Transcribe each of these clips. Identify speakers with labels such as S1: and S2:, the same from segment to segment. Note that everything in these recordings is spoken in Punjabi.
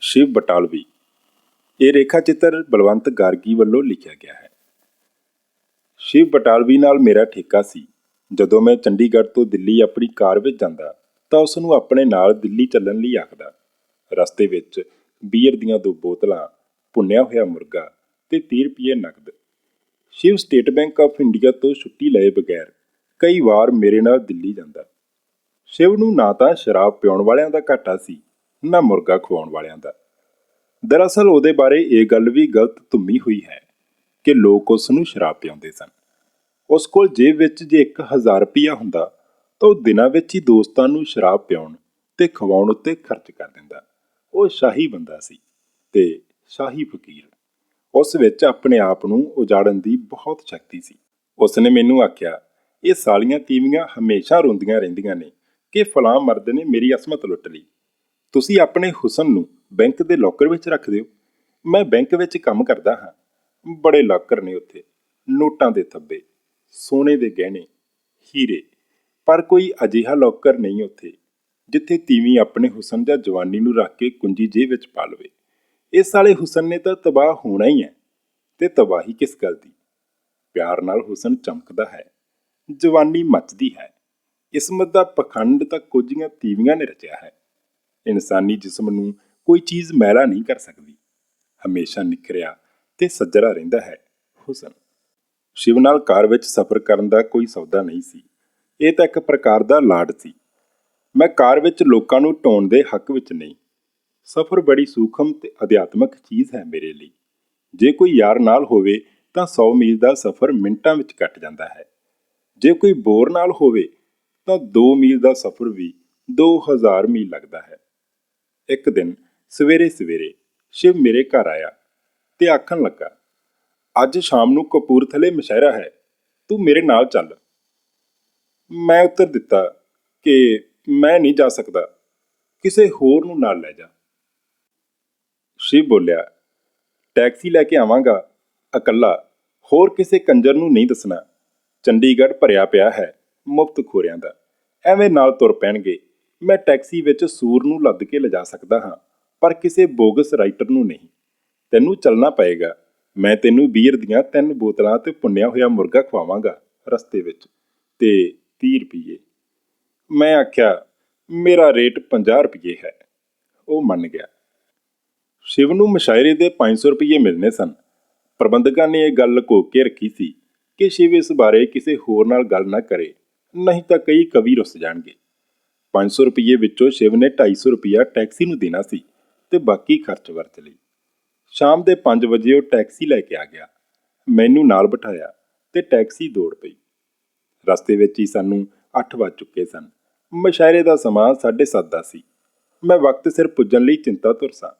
S1: ਸ਼ਿਵ ਬਟਾਲਵੀ। ਇਹ ਰੇਖਾ ਚਿੱਤਰ ਬਲਵੰਤ ਗਾਰਗੀ ਵੱਲੋਂ ਲਿਖਿਆ ਗਿਆ ਹੈ। ਸ਼ਿਵ ਬਟਾਲਵੀ ਨਾਲ ਮੇਰਾ ਠੇਕਾ ਸੀ। ਜਦੋਂ ਮੈਂ ਚੰਡੀਗੜ੍ਹ ਤੋਂ ਦਿੱਲੀ ਆਪਣੀ ਕਾਰ ਵਿੱਚ ਜਾਂਦਾ, ਤਾਂ ਉਸ ਨੂੰ ਆਪਣੇ ਨਾਲ ਦਿੱਲੀ ਚੱਲਣ ਲਈ ਆਖਦਾ। ਰਸਤੇ ਵਿੱਚ ਬੀਅਰ ਦੀਆਂ ਦੋ ਬੋਤਲਾਂ, ਭੁੰਨਿਆ ਹੋਇਆ ਮੁਰਗਾ ਤੇ 30 ਰੁਪਏ ਨਕਦ। Shiv State Bank of India ਤੋਂ ਛੁੱਟੀ ਲਏ ਬਗੈਰ ਕਈ ਵਾਰ ਮੇਰੇ ਨਾਲ ਦਿੱਲੀ ਜਾਂਦਾ। ਸ਼ਿਵ ਨੂੰ ਨਾ ਤਾਂ ਸ਼ਰਾਬ ਪਿਉਣ ਵਾਲਿਆਂ ਦਾ ਘਾਟਾ ਸੀ ਨਾ ਮੁਰਗਾ ਖਵਾਉਣ ਵਾਲਿਆਂ ਦਾ। ਦਰਅਸਲ ਉਹਦੇ ਬਾਰੇ ਇਹ ਗੱਲ ਵੀ ਗਲਤ ਧੁੰਮੀ ਹੋਈ ਹੈ ਕਿ ਲੋਕ ਉਸ ਨੂੰ ਸ਼ਰਾਬ ਪਿਆਉਂਦੇ ਸਨ। ਉਸ ਕੋਲ ਜੇਬ ਵਿੱਚ ਜੇ 1000 ਰੁਪਇਆ ਹੁੰਦਾ ਤਾਂ ਉਹ ਦਿਨਾਂ ਵਿੱਚ ਹੀ ਦੋਸਤਾਂ ਨੂੰ ਸ਼ਰਾਬ ਪਿਆਉਣ ਤੇ ਖਵਾਉਣ ਉੱਤੇ ਖਰਚ ਕਰ ਦਿੰਦਾ। ਉਹ ਸ਼ਾਹੀ ਬੰਦਾ ਸੀ ਤੇ ਸ਼ਾਹੀ ਫਕੀਰ। ਉਸ ਵਿੱਚ ਆਪਣੇ ਆਪ ਨੂੰ ਉਜਾੜਨ ਦੀ ਬਹੁਤ ਸ਼ਕਤੀ ਸੀ। ਉਸ ਨੇ ਮੈਨੂੰ ਆਖਿਆ, ਇਹ ਸਾਲੀਆਂ ਤੀਵੀਆਂ ਹਮੇਸ਼ਾ ਰੋਂਦੀਆਂ ਰਹਿੰਦੀਆਂ ਨੇ ਕਿ ਫਲਾਂ ਮਰਦ ਨੇ ਮੇਰੀ ਅਸਮਤ ਲੁੱਟ ਲਈ। ਤੁਸੀਂ ਆਪਣੇ ਹੁਸਨ ਨੂੰ ਬੈਂਕ ਦੇ ਲੋਕਰ ਵਿੱਚ ਰੱਖ ਦਿਓ। ਮੈਂ ਬੈਂਕ ਵਿੱਚ ਕੰਮ ਕਰਦਾ ਹਾਂ। ਬੜੇ ਲੋਕਰ ਨੇ ਉੱਥੇ। ਨੋਟਾਂ ਦੇ ਥੱਬੇ, ਸੋਨੇ ਦੇ ਗਹਿਣੇ, ਹੀਰੇ। ਪਰ ਕੋਈ ਅਜਿਹਾ ਲੋਕਰ ਨਹੀਂ ਉੱਥੇ, ਜਿੱਥੇ ਤੀਵੀਂ ਆਪਣੇ ਹੁਸਨ ਜਾਂ ਜਵਾਨੀ ਨੂੰ ਰੱਖ ਕੇ ਕੁੰਜੀ ਜੇਬ ਵਿੱਚ ਪਾ ਲਵੇ। ਇਸ ਵਾਲੇ ਹੁਸਨ ਨੇ ਤਾਂ ਤਬਾਹ ਹੋਣਾ ਹੀ ਹੈ। ਤੇ ਤਬਾਹੀ ਕਿਸ ਗੱਲ ਦੀ? ਪਿਆਰ ਨਾਲ ਹੁਸਨ ਚਮਕਦਾ ਹੈ। ਜਵਾਨੀ ਮੱਚਦੀ ਹੈ। ਇਸਮਤ ਦਾ ਪਖੰਡ ਤਾਂ ਕੁਝੀਆਂ ਤੀਵੀਆਂ ਨੇ ਰਚਿਆ ਹੈ। ਇਨਸਾਨੀ ਜਿਸਮ ਨੂੰ ਕੋਈ ਚੀਜ਼ ਮੈਲਾ ਨਹੀਂ ਕਰ ਸਕਦੀ। ਹਮੇਸ਼ਾ ਨਿਖਰਿਆ ਤੇ ਸੱਜਰਾ ਰਹਿੰਦਾ ਹੈ, ਹੁਸਨ। ਸ਼ਿਵ ਨਾਲ ਕਾਰ ਵਿੱਚ ਸਫ਼ਰ ਕਰਨ ਦਾ ਕੋਈ ਸੌਦਾ ਨਹੀਂ ਸੀ। ਇਹ ਤਾਂ ਇੱਕ ਪ੍ਰਕਾਰ ਦਾ ਲਾਡ ਸੀ। ਮੈਂ ਕਾਰ ਵਿੱਚ ਲੋਕਾਂ ਨੂੰ ਢਾਉਣ ਦੇ ਹੱਕ ਵਿੱਚ ਨਹੀਂ। ਸਫ਼ਰ ਬੜੀ ਸੂਖਮ ਤੇ ਅਧਿਆਤਮਕ ਚੀਜ਼ ਹੈ ਮੇਰੇ ਲਈ। ਜੇ ਕੋਈ ਯਾਰ ਨਾਲ ਹੋਵੇ ਤਾਂ 100 ਮੀਲ ਦਾ ਸਫ਼ਰ ਮਿੰਟਾਂ ਵਿੱਚ ਕੱਟ ਜਾਂਦਾ ਹੈ। ਜੇ ਕੋਈ ਬੋਰ ਨਾਲ ਹੋਵੇ ਤਾਂ 2 ਮੀਲ ਦਾ ਸਫ਼ਰ ਵੀ 2000 ਮੀਲ ਲੱਗਦਾ ਹੈ। ਇੱਕ ਦਿਨ ਸਵੇਰੇ ਸਵੇਰੇ ਸ਼ਿਵ ਮੇਰੇ ਘਰ ਆਇਆ ਤੇ ਆਖਣ ਲੱਗਾ, ਅੱਜ ਸ਼ਾਮ ਨੂੰ ਕਪੂਰਥਲੇ ਮਸ਼ਹਿਰਾ ਹੈ, ਤੂੰ ਮੇਰੇ ਨਾਲ ਚੱਲ। ਮੈਂ ਉੱਤਰ ਦਿੱਤਾ ਕਿ ਮੈਂ ਨਹੀਂ ਜਾ ਸਕਦਾ, ਕਿਸੇ ਹੋਰ ਨੂੰ ਨਾਲ ਲੈ ਜਾ। ਸ਼ਿਵ ਬੋਲਿਆ, ਟੈਕਸੀ ਲੈ ਕੇ ਆਵਾਂਗਾ, ਇਕੱਲਾ, ਹੋਰ ਕਿਸੇ ਕੰਜਰ ਨੂੰ ਨਹੀਂ ਦੱਸਣਾ। ਚੰਡੀਗੜ੍ਹ ਭਰਿਆ ਪਿਆ ਹੈ ਮੁਫਤ ਖੋਰਿਆਂ ਦਾ, ਐਵੇਂ ਨਾਲ ਤੁਰ ਪੈਣਗੇ। ਮੈਂ ਟੈਕਸੀ ਵਿੱਚ ਸੂਰ ਨੂੰ ਲੱਦ ਕੇ ਲਿਜਾ ਸਕਦਾ ਹਾਂ, ਪਰ ਕਿਸੇ ਬੋਗਸ ਰਾਈਟਰ ਨੂੰ ਨਹੀਂ। ਤੈਨੂੰ ਚੱਲਣਾ ਪਏਗਾ। ਮੈਂ ਤੈਨੂੰ ਬੀਅਰ ਦੀਆਂ ਤਿੰਨ ਬੋਤਲਾਂ ਤੇ ਪੁੰਨਿਆ ਹੋਇਆ ਮੁਰਗਾ ਖਵਾਵਾਂਗਾ ਰਸਤੇ ਵਿੱਚ। ਤੇ 30 ਰੁਪਏ ਮੈਂ ਆਖਿਆ, ਮੇਰਾ ਰੇਟ 50 ਰੁਪਏ ਹੈ। ਉਹ ਮੰਨ ਗਿਆ। ਸ਼ਿਵ ਨੂੰ ਮਸ਼ਾਇਰੇ ਦੇ 500 ਰੁਪਏ ਮਿਲਨੇ ਸਨ। ਪ੍ਰਬੰਧਕਾਂ ਨੇ ਇਹ ਗੱਲ ਲੁਕੋ ਕੇ ਰੱਖੀ ਸੀ ਕਿ ਸ਼ਿਵ ਇਸ ਬਾਰੇ ਕਿਸੇ ਹੋਰ ਨਾਲ ਗੱਲ ਨਾ ਕਰੇ, ਨਹੀਂ ਤਾਂ ਕਈ ਕਵੀ ਰੁੱਸ ਜਾਣਗੇ। 500 ਰੁਪਏ ਵਿੱਚੋਂ ਸ਼ਿਵ ਨੇ 250 ਰੁਪਇਆ ਟੈਕਸੀ ਨੂੰ ਦੇਣਾ ਸੀ ਤੇ ਬਾਕੀ ਖਰਚ ਵਰਤ ਲਈ ਸ਼ਾਮ ਦੇ 5 ਵਜੇ ਉਹ ਟੈਕਸੀ ਲੈ ਕੇ ਆ ਗਿਆ। ਮੈਨੂੰ ਨਾਲ ਬਿਠਾਇਆ ਤੇ ਟੈਕਸੀ ਦੌੜ ਪਈ। ਰਸਤੇ ਵਿੱਚ ਹੀ ਸਾਨੂੰ 8 ਵੱਜ ਚੁੱਕੇ ਸਨ। ਮਸ਼ਾਇਰੇ ਦਾ ਸਮਾਂ 7:30 ਦਾ ਸੀ। ਮੈਂ ਵਕਤ ਸਿਰ ਪੁੱਜਣ ਲਈ ਚਿੰਤਾ ਤੁਰ ਸਾਂ।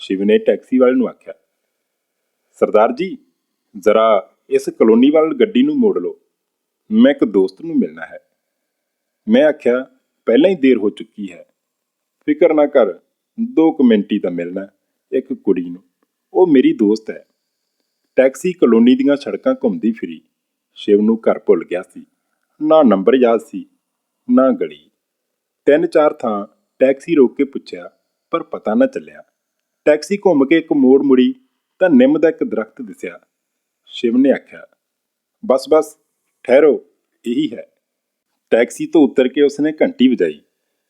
S1: ਸ਼ਿਵ ਨੇ ਟੈਕਸੀ ਵਾਲੇ ਨੂੰ ਆਖਿਆ, ਸਰਦਾਰ ਜੀ, ਜ਼ਰਾ ਇਸ ਕਲੋਨੀ ਵੱਲ ਗੱਡੀ ਨੂੰ ਮੋੜ ਲਓ। ਮੈਂ ਇੱਕ ਦੋਸਤ ਨੂੰ ਮਿਲਣਾ ਹੈ। ਮੈਂ ਆਖਿਆ ਪਹਿਲਾਂ ਹੀ ਦੇਰ ਹੋ ਚੁੱਕੀ ਹੈ। ਫਿਕਰ ਨਾ ਕਰ, ਦੋ ਕੁ ਮਿੰਟ ਹੀ ਤਾਂ ਮਿਲਣਾ ਇੱਕ ਕੁੜੀ ਨੂੰ। ਉਹ ਮੇਰੀ ਦੋਸਤ ਹੈ। ਟੈਕਸੀ ਕਲੋਨੀ ਦੀਆਂ ਸੜਕਾਂ ਘੁੰਮਦੀ ਫਿਰੀ। ਸ਼ਿਵ ਨੂੰ ਘਰ ਭੁੱਲ ਗਿਆ ਸੀ। ਨਾ ਨੰਬਰ ਯਾਦ ਸੀ, ਨਾ ਗਲੀ। ਤਿੰਨ ਚਾਰ ਥਾਂ ਟੈਕਸੀ ਰੋਕ ਕੇ ਪੁੱਛਿਆ, ਪਰ ਪਤਾ ਨਾ ਚੱਲਿਆ। ਟੈਕਸੀ ਘੁੰਮ ਕੇ ਇੱਕ ਮੋੜ ਮੁੜੀ, ਤਾਂ ਨਿੰਮ ਦਾ ਇੱਕ ਦਰਖਤ ਦਿਸਿਆ। ਸ਼ਿਵ ਨੇ ਆਖਿਆ, ਬਸ ਬਸ, ਠਹਿਰੋ, ਇਹੀ ਹੈ। ਟੈਕਸੀ ਤੋਂ ਉਤਰ ਕੇ ਉਸਨੇ ਘੰਟੀ ਵਜਾਈ।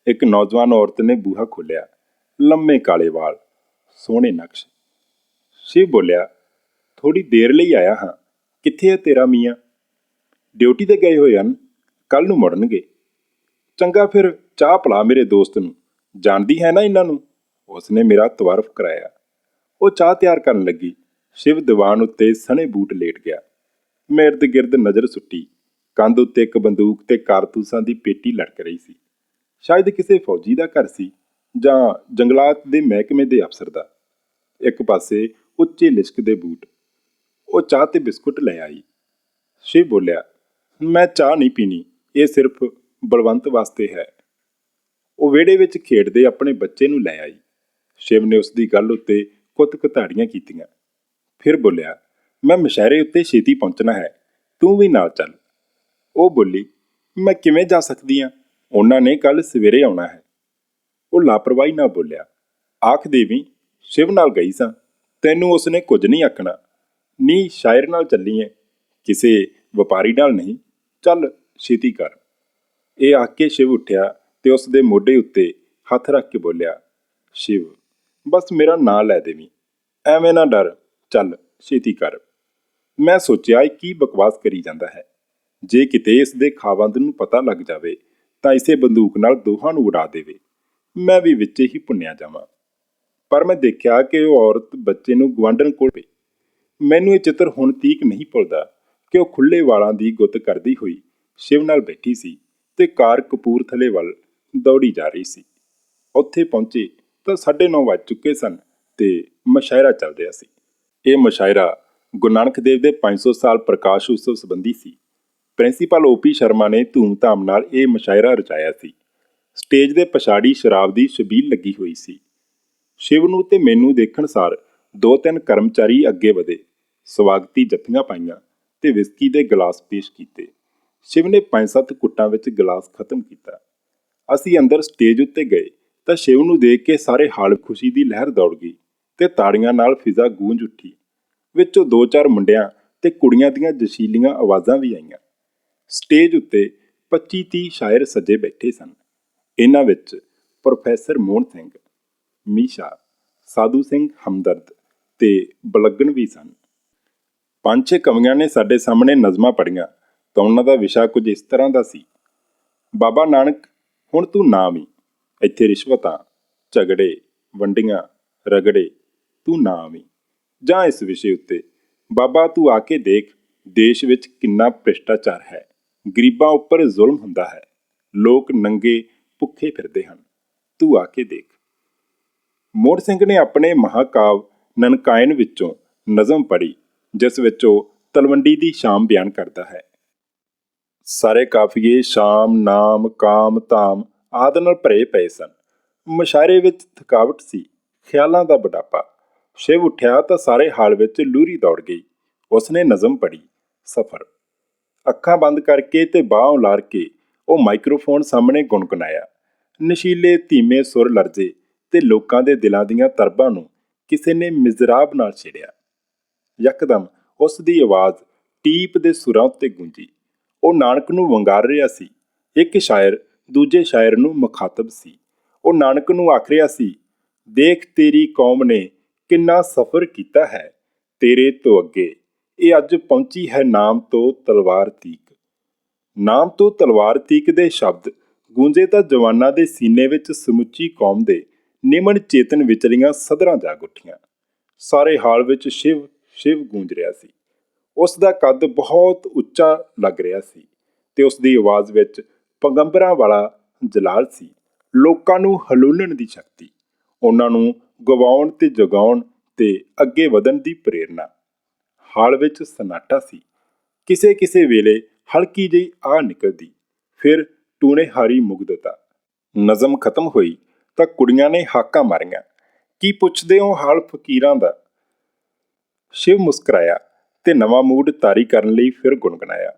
S1: ਇੱਕ ਨੌਜਵਾਨ ਔਰਤ ਨੇ ਬੂਹਾ ਖੋਲ੍ਹਿਆ। ਲੰਮੇ ਕਾਲੇ ਵਾਲ, ਸੋਹਣੇ ਨਕਸ਼। ਸ਼ਿਵ ਬੋਲਿਆ ਥੋੜੀ ਦੇਰ ਲਈ ਆਇਆ ਹਾਂ। ਕਿੱਥੇ ਹੈ ਤੇਰਾ ਮੀਆਂ? ਡਿਊਟੀ ਤੇ ਗਏ ਹੋਏ ਹਨ। ਕੱਲ ਨੂੰ ਮੁੜਨਗੇ। ਚੰਗਾ ਫਿਰ ਚਾਹ ਪਲਾ ਮੇਰੇ ਦੋਸਤ ਨੂੰ। ਜਾਣਦੀ ਹੈ ਨਾ ਇਹਨਾਂ ਨੂੰ? ਉਸਨੇ ਮੇਰਾ ਤਵਾਰਫ ਕਰਾਇਆ। ਉਹ ਚਾਹ ਤਿਆਰ ਕਰਨ ਲੱਗੀ। ਸ਼ਿਵ ਦੀਵਾਨ ਉੱਤੇ ਸਣੇ ਬੂਟ ਲੇਟ ਗਿਆ। ਮੈਂ ਇਰਦ ਗਿਰਦ ਨਜ਼ਰ ਸੁੱਟੀ। ਕੰਧ ਉੱਤੇ ਇੱਕ ਬੰਦੂਕ ਤੇ ਕਾਰਤੂਸਾਂ ਦੀ ਪੇਟੀ ਲਟਕ ਰਹੀ ਸੀ। ਸ਼ਾਇਦ ਕਿਸੇ ਫੌਜੀ ਦਾ ਘਰ ਸੀ ਜਾਂ ਜੰਗਲਾਤ ਦੇ ਮਹਿਕਮੇ ਦੇ ਅਫਸਰ ਦਾ। ਇੱਕ ਪਾਸੇ ਉੱਚੇ ਲਿਸ਼ਕ ਦੇ ਬੂਟ। ਉਹ ਚਾਹ ਤੇ ਬਿਸਕੁਟ ਲੈ ਆਈ। ਸ਼ਿਵ ਬੋਲਿਆ, ਮੈਂ ਚਾਹ ਨਹੀਂ ਪੀਣੀ, ਇਹ ਸਿਰਫ ਬਲਵੰਤ ਵਾਸਤੇ ਹੈ। ਉਹ ਵਿਹੜੇ ਵਿੱਚ ਖੇਡਦੇ ਆਪਣੇ ਬੱਚੇ ਨੂੰ ਲੈ ਆਈ। ਸ਼ਿਵ ਨੇ ਉਸ ਦੀ ਗੱਲ ਉੱਤੇ ਕੁੱਤ ਘਤਾੜੀਆਂ ਕੀਤੀਆਂ। ਫਿਰ ਬੋਲਿਆ, ਮੈਂ ਮਸ਼ਹਿਰੇ ਉੱਤੇ ਛੇਤੀ ਪਹੁੰਚਣਾ ਹੈ, ਤੂੰ ਵੀ ਨਾਲ ਚੱਲ। ਉਹ ਬੋਲੀ, ਮੈਂ ਕਿਵੇਂ ਜਾ ਸਕਦੀ ਹਾਂ ਉਹਨਾਂ ਨੇ ਕੱਲ ਸਵੇਰੇ ਆਉਣਾ ਹੈ। ਉਹ ਲਾਪਰਵਾਹੀ ਨਾਲ ਬੋਲਿਆ ਆਖ ਦੇਵੀ ਸ਼ਿਵ ਨਾਲ ਗਈ ਸਾਂ। ਤੈਨੂੰ ਉਸਨੇ ਕੁਝ ਨਹੀਂ ਆਖਣਾ। ਨੀ ਸ਼ਾਇਰ ਨਾਲ ਚੱਲੀ ਐ ਕਿਸੇ ਵਪਾਰੀ ਨਾਲ ਨਹੀਂ। ਚੱਲ ਛੇਤੀ ਕਰ। ਇਹ ਆਖ ਕੇ ਸ਼ਿਵ ਉੱਠਿਆ ਤੇ ਉਸ ਦੇ ਮੋਢੇ ਉੱਤੇ ਹੱਥ ਰੱਖ ਕੇ ਬੋਲਿਆ, ਸ਼ਿਵ, ਬਸ ਮੇਰਾ ਨਾਂ ਲੈ ਦੇਵੀਂ। ਐਵੇਂ ਨਾ ਡਰ। ਚੱਲ ਛੇਤੀ ਕਰ। ਮੈਂ ਸੋਚਿਆ ਕੀ ਬਕਵਾਸ ਕਰੀ ਜਾਂਦਾ ਹੈ। ਜੇ ਕਿਤੇ ਇਸ ਦੇ ਖਾਵੰਦ ਨੂੰ ਪਤਾ ਲੱਗ ਜਾਵੇ, ਤਾਂ ਇਸੇ ਬੰਦੂਕ ਨਾਲ ਦੋਹਾਂ ਨੂੰ ਉਡਾ ਦੇਵੇ। ਮੈਂ ਵੀ ਵਿੱਚ ਹੀ ਪੁੰਨਿਆ ਜਾਵਾਂ। ਪਰ ਮੈਂ ਦੇਖਿਆ ਕਿ ਉਹ ਔਰਤ ਬੱਚੇ ਨੂੰ ਗਵਾਂਢਣ ਕੋਲ ਪਈ। ਮੈਨੂੰ ਇਹ ਚਿੱਤਰ ਹੁਣ ਤੀਕ ਨਹੀਂ ਭੁੱਲਦਾ ਕਿ ਉਹ ਖੁੱਲੇ ਵਾਲਾਂ ਦੀ ਗੁੱਤ ਕਰਦੀ ਹੋਈ ਸ਼ਿਵ ਨਾਲ ਬੈਠੀ ਸੀ ਤੇ ਕਾਰ ਕਪੂਰਥਲੇ ਵੱਲ ਦੌੜੀ ਜਾ ਰਹੀ ਸੀ। ਉੱਥੇ ਪਹੁੰਚੇ ਤਾਂ 9:30 ਵੱਜ ਚੁੱਕੇ ਸਨ ਤੇ ਮਸ਼ਾਇਰਾ ਚੱਲ ਰਿਹਾ ਸੀ। ਇਹ ਮਸ਼ਾਇਰਾ ਗੁਰੂ ਨਾਨਕ ਦੇਵ ਦੇ 500 ਸਾਲ ਪ੍ਰਕਾਸ਼ ਉਤਸਵ ਸੰਬੰਧੀ ਸੀ। ਪ੍ਰਿੰਸੀਪਲ ਓਪੀ ਸ਼ਰਮਾ ਨੇ ਧੂਮ ਧਾਮ ਨਾਲ ਇਹ ਮਸ਼ਾਇਰਾ ਰਚਾਇਆ ਸੀ। ਸਟੇਜ ਦੇ ਪਛਾੜੀ ਸ਼ਰਾਬ ਦੀ ਛਬੀਲ ਲੱਗੀ ਹੋਈ ਸੀ। ਸ਼ਿਵ ਨੂੰ ਤੇ ਮੈਨੂੰ ਦੇਖਣ ਸਾਰ ਦੋ ਤਿੰਨ ਕਰਮਚਾਰੀ ਅੱਗੇ ਵਧੇ। ਸਵਾਗਤੀ ਜੱਫੀਆਂ ਪਾਈਆਂ ਤੇ ਵਿਸਕੀ ਦੇ ਗਲਾਸ ਪੇਸ਼ ਕੀਤੇ। ਸ਼ਿਵ ਨੇ ਪੰਜ ਸੱਤ ਕੁੱਟਾਂ ਵਿੱਚ ਗਲਾਸ ਖਤਮ ਕੀਤਾ। ਅਸੀਂ ਅੰਦਰ ਸਟੇਜ ਉੱਤੇ ਗਏ ਤਾਂ ਸ਼ਿਵ ਨੂੰ ਦੇਖ ਕੇ ਸਾਰੇ ਹਾਲ ਖੁਸ਼ੀ ਦੀ ਲਹਿਰ ਦੌੜ ਗਈ ਤੇ ਤਾੜੀਆਂ ਨਾਲ ਫਿਜ਼ਾ ਗੂੰਜ ਉੱਠੀ। ਵਿੱਚੋਂ ਦੋ ਚਾਰ ਮੁੰਡਿਆਂ ਤੇ ਕੁੜੀਆਂ ਦੀਆਂ ਜਸ਼ੀਲੀਆਂ ਆਵਾਜ਼ਾਂ ਵੀ ਆਈਆਂ। ਸਟੇਜ ਉੱਤੇ 25 30 ਸ਼ਾਇਰ ਸੱਜੇ ਬੈਠੇ ਸਨ। ਇਹਨਾਂ ਵਿੱਚ ਪ੍ਰੋਫੈਸਰ ਮੋਹਨ ਸਿੰਘ, ਮੀਸ਼ਾ, ਸਾਧੂ ਸਿੰਘ ਹਮਦਰਦ ਤੇ ਬਲਗਣ ਵੀ ਸਨ। ਪੰਜ ਛੇ ਕਵੀਆਂ ਨੇ ਸਾਡੇ ਸਾਹਮਣੇ ਨਜ਼ਮਾਂ ਪੜ੍ਹੀਆਂ ਤਾਂ ਉਹਨਾਂ ਦਾ ਵਿਸ਼ਾ ਕੁਝ ਇਸ ਤਰ੍ਹਾਂ ਦਾ ਸੀ। ਬਾਬਾ ਨਾਨਕ, ਹੁਣ ਤੂੰ ਨਾ ਵੀ। ਇੱਥੇ ਰਿਸ਼ਵਤਾਂ, ਝਗੜੇ, ਵੰਡੀਆਂ, ਰਗੜੇ, ਤੂੰ ਨਾ ਵੀ। ਜਾਂ ਇਸ ਵਿਸ਼ੇ ਉੱਤੇ, ਬਾਬਾ ਤੂੰ ਆ ਕੇ ਦੇਖ, ਦੇਸ਼ ਵਿੱਚ ਕਿੰਨਾ ਭ੍ਰਿਸ਼ਟਾਚਾਰ ਹੈ। ਗਰੀਬਾਂ ਉੱਪਰ ਜ਼ੁਲਮ ਹੁੰਦਾ ਹੈ। ਲੋਕ ਨੰਗੇ ਭੁੱਖੇ ਫਿਰਦੇ ਹਨ। ਤੂੰ ਆ ਕੇ ਦੇਖ। ਮੋੜ ਸਿੰਘ ਨੇ ਆਪਣੇ ਮਹਾਕਾਵ ਨਨਕਾਇਨ ਵਿੱਚੋਂ ਨਜ਼ਮ ਪੜ੍ਹੀ, ਜਿਸ ਵਿੱਚ ਉਹ ਤਲਵੰਡੀ ਦੀ ਸ਼ਾਮ ਬਿਆਨ ਕਰਦਾ ਹੈ। ਸਾਰੇ ਕਾਫੀਏ ਸ਼ਾਮ, ਨਾਮ, ਕਾਮ, ਧਾਮ ਆਦਿ ਨਾਲ ਭਰੇ ਪਏ ਸਨ। ਮਸ਼ਾਰੇ ਵਿੱਚ ਥਕਾਵਟ ਸੀ, ਖਿਆਲਾਂ ਦਾ ਬੁਢਾਪਾ। ਸ਼ਿਵ ਉੱਠਿਆ ਤਾਂ ਸਾਰੇ ਹਾਲ ਵਿੱਚ ਲੂਰੀ ਦੌੜ ਗਈ। ਉਸਨੇ ਨਜ਼ਮ ਪੜ੍ਹੀ, ਸਫਰ। ਅੱਖਾਂ ਬੰਦ ਕਰਕੇ ਤੇ ਬਾਹਾਂ ਉਲਾਰ ਕੇ ਉਹ ਮਾਈਕਰੋਫੋਨ ਸਾਹਮਣੇ ਗੁੰਗਣਾਇਆ ਨਸ਼ੀਲੇ ਧੀਮੇ ਸੁਰ ਲਰਜੇ ਤੇ ਲੋਕਾਂ ਦੇ ਦਿਲਾਂ ਦੀਆਂ ਤਰਬਾਂ ਨੂੰ ਕਿਸੇ ਨੇ ਮਿਜ਼ਰਾਬ ਨਾਲ ਛੇੜਿਆ। ਯਕਦਮ ਉਸ ਦੀ ਆਵਾਜ਼ ਟੀਪ ਦੇ ਸੁਰਾਂ ਉੱਤੇ ਗੂੰਜੀ। ਉਹ ਨਾਨਕ ਨੂੰ ਵੰਗਾਰ ਰਿਹਾ ਸੀ। ਇੱਕ ਸ਼ਾਇਰ ਦੂਜੇ ਸ਼ਾਇਰ ਨੂੰ ਮੁਖਾਤਬ ਸੀ। ਉਹ ਨਾਨਕ ਨੂੰ ਆਖ ਰਿਹਾ ਸੀ, ਦੇਖ ਤੇਰੀ ਕੌਮ ਨੇ ਕਿੰਨਾ ਸਫ਼ਰ ਕੀਤਾ ਹੈ, ਤੇਰੇ ਤੋਂ ਅੱਗੇ ਇਹ ਅੱਜ ਪਹੁੰਚੀ ਹੈ ਨਾਮ ਤੋਂ ਤਲਵਾਰ ਤੀਕ। ਨਾਮ ਤੋਂ ਤਲਵਾਰ ਤੀਕ ਦੇ ਸ਼ਬਦ ਗੂੰਜੇ ਤਾਂ ਜਵਾਨਾਂ ਦੇ ਸੀਨੇ ਵਿੱਚ ਸਮੁੱਚੀ ਕੌਮ ਦੇ ਨਿਮਨ ਚੇਤਨ ਵਿਚਲੀਆਂ ਸਦਰਾਂ ਜਾਗ ਉੱਠੀਆਂ। ਸਾਰੇ ਹਾਲ ਵਿੱਚ ਸ਼ਿਵ ਸ਼ਿਵ ਗੂੰਜ ਰਿਹਾ ਸੀ। ਉਸ ਦਾ ਕੱਦ ਬਹੁਤ ਉੱਚਾ ਲੱਗ ਰਿਹਾ ਸੀ ਤੇ ਉਸ ਦੀ ਆਵਾਜ਼ ਵਿੱਚ ਪਗੰਬਰਾਂ ਵਾਲਾ ਜਲਾਲ ਸੀ। ਲੋਕਾਂ ਨੂੰ ਹਲੂਲਣ ਦੀ ਸ਼ਕਤੀ, ਉਹਨਾਂ ਨੂੰ ਗਵਾਉਣ ਤੇ ਜਗਾਉਣ ਤੇ ਅੱਗੇ ਵਧਣ ਦੀ ਪ੍ਰੇਰਣਾ। ਹਾਲ ਵਿੱਚ ਸਨਾਟਾ ਸੀ। ਕਿਸੇ ਕਿਸੇ ਵੇਲੇ ਹਲਕੀ ਜਿਹੀ ਆ ਨਿਕਲਦੀ। ਫਿਰ ਟੂਣੇ ਹਾਰੀ ਮੁਗਦਤਾ ਨਜ਼ਮ ਖਤਮ ਹੋਈ ਤਾਂ ਕੁੜੀਆਂ ਨੇ ਹਾਕਾਂ ਮਾਰੀਆਂ। ਕੀ ਪੁੱਛਦੇ ਹੋ ਹਾਲ ਫਕੀਰਾਂ ਦਾ? ਸ਼ਿਵ ਮੁਸਕਰਾਇਆ ਤੇ ਨਵਾਂ ਮੂਡ ਤਾਰੀ ਕਰਨ ਲਈ ਫਿਰ ਗੁੰਗਣਾਇਆ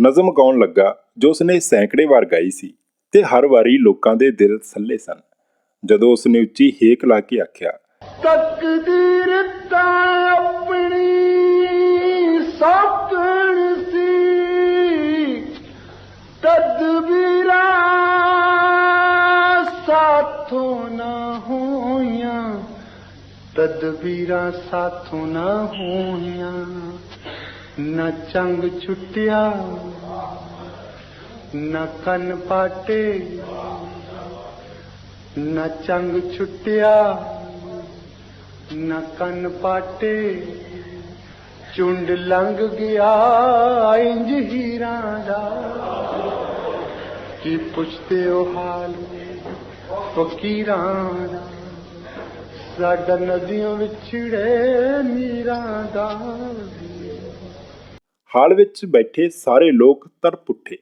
S1: ਨਜ਼ਮ ਗਾਉਣ ਲੱਗਾ ਜੋ ਉਸਨੇ ਸੈਂਕੜੇ ਵਾਰ ਗਾਈ ਸੀ ਤੇ ਹਰ ਵਾਰੀ ਲੋਕਾਂ ਦੇ ਦਿਲ ਸੱਲੇ ਸਨ। ਜਦੋਂ ਉਸਨੇ ਉੱਚੀ ਹੇਕ ਲਾ ਕੇ ਆਖਿਆ
S2: ਤਕਦੀਰ ਤਾਂ ਤਦਬੀਰਾਂ ਸਾਥੋਂ ਨਾ ਹੋਈਆਂ, ਨਾ ਚੰਗ ਛੁੱਟਿਆ, ਨਾ ਕੰਨ ਪਾਟੇ, ਨਾ ਚੰਗ ਛੁੱਟਿਆ, ਨਾ ਕੰਨ ਪਾਟੇ ਚੁੰਡ ਲੰਘ ਗਿਆ ਇੰਜ ਹੀਰਾਂ ਦਾ। ਕੀ ਪੁੱਛਦੇ ਹੋ ਹਾਲ ਫਕੀਰਾਂ ਦਾ? ਸਾਡਾ ਨਦੀਆਂ ਵਿਛੜੇ ਮੀਰਾਂ ਦਾ
S1: ਹਾਲ ਵਿੱਚ ਬੈਠੇ ਸਾਰੇ ਲੋਕ ਤਰਪ ਉੱਠੇ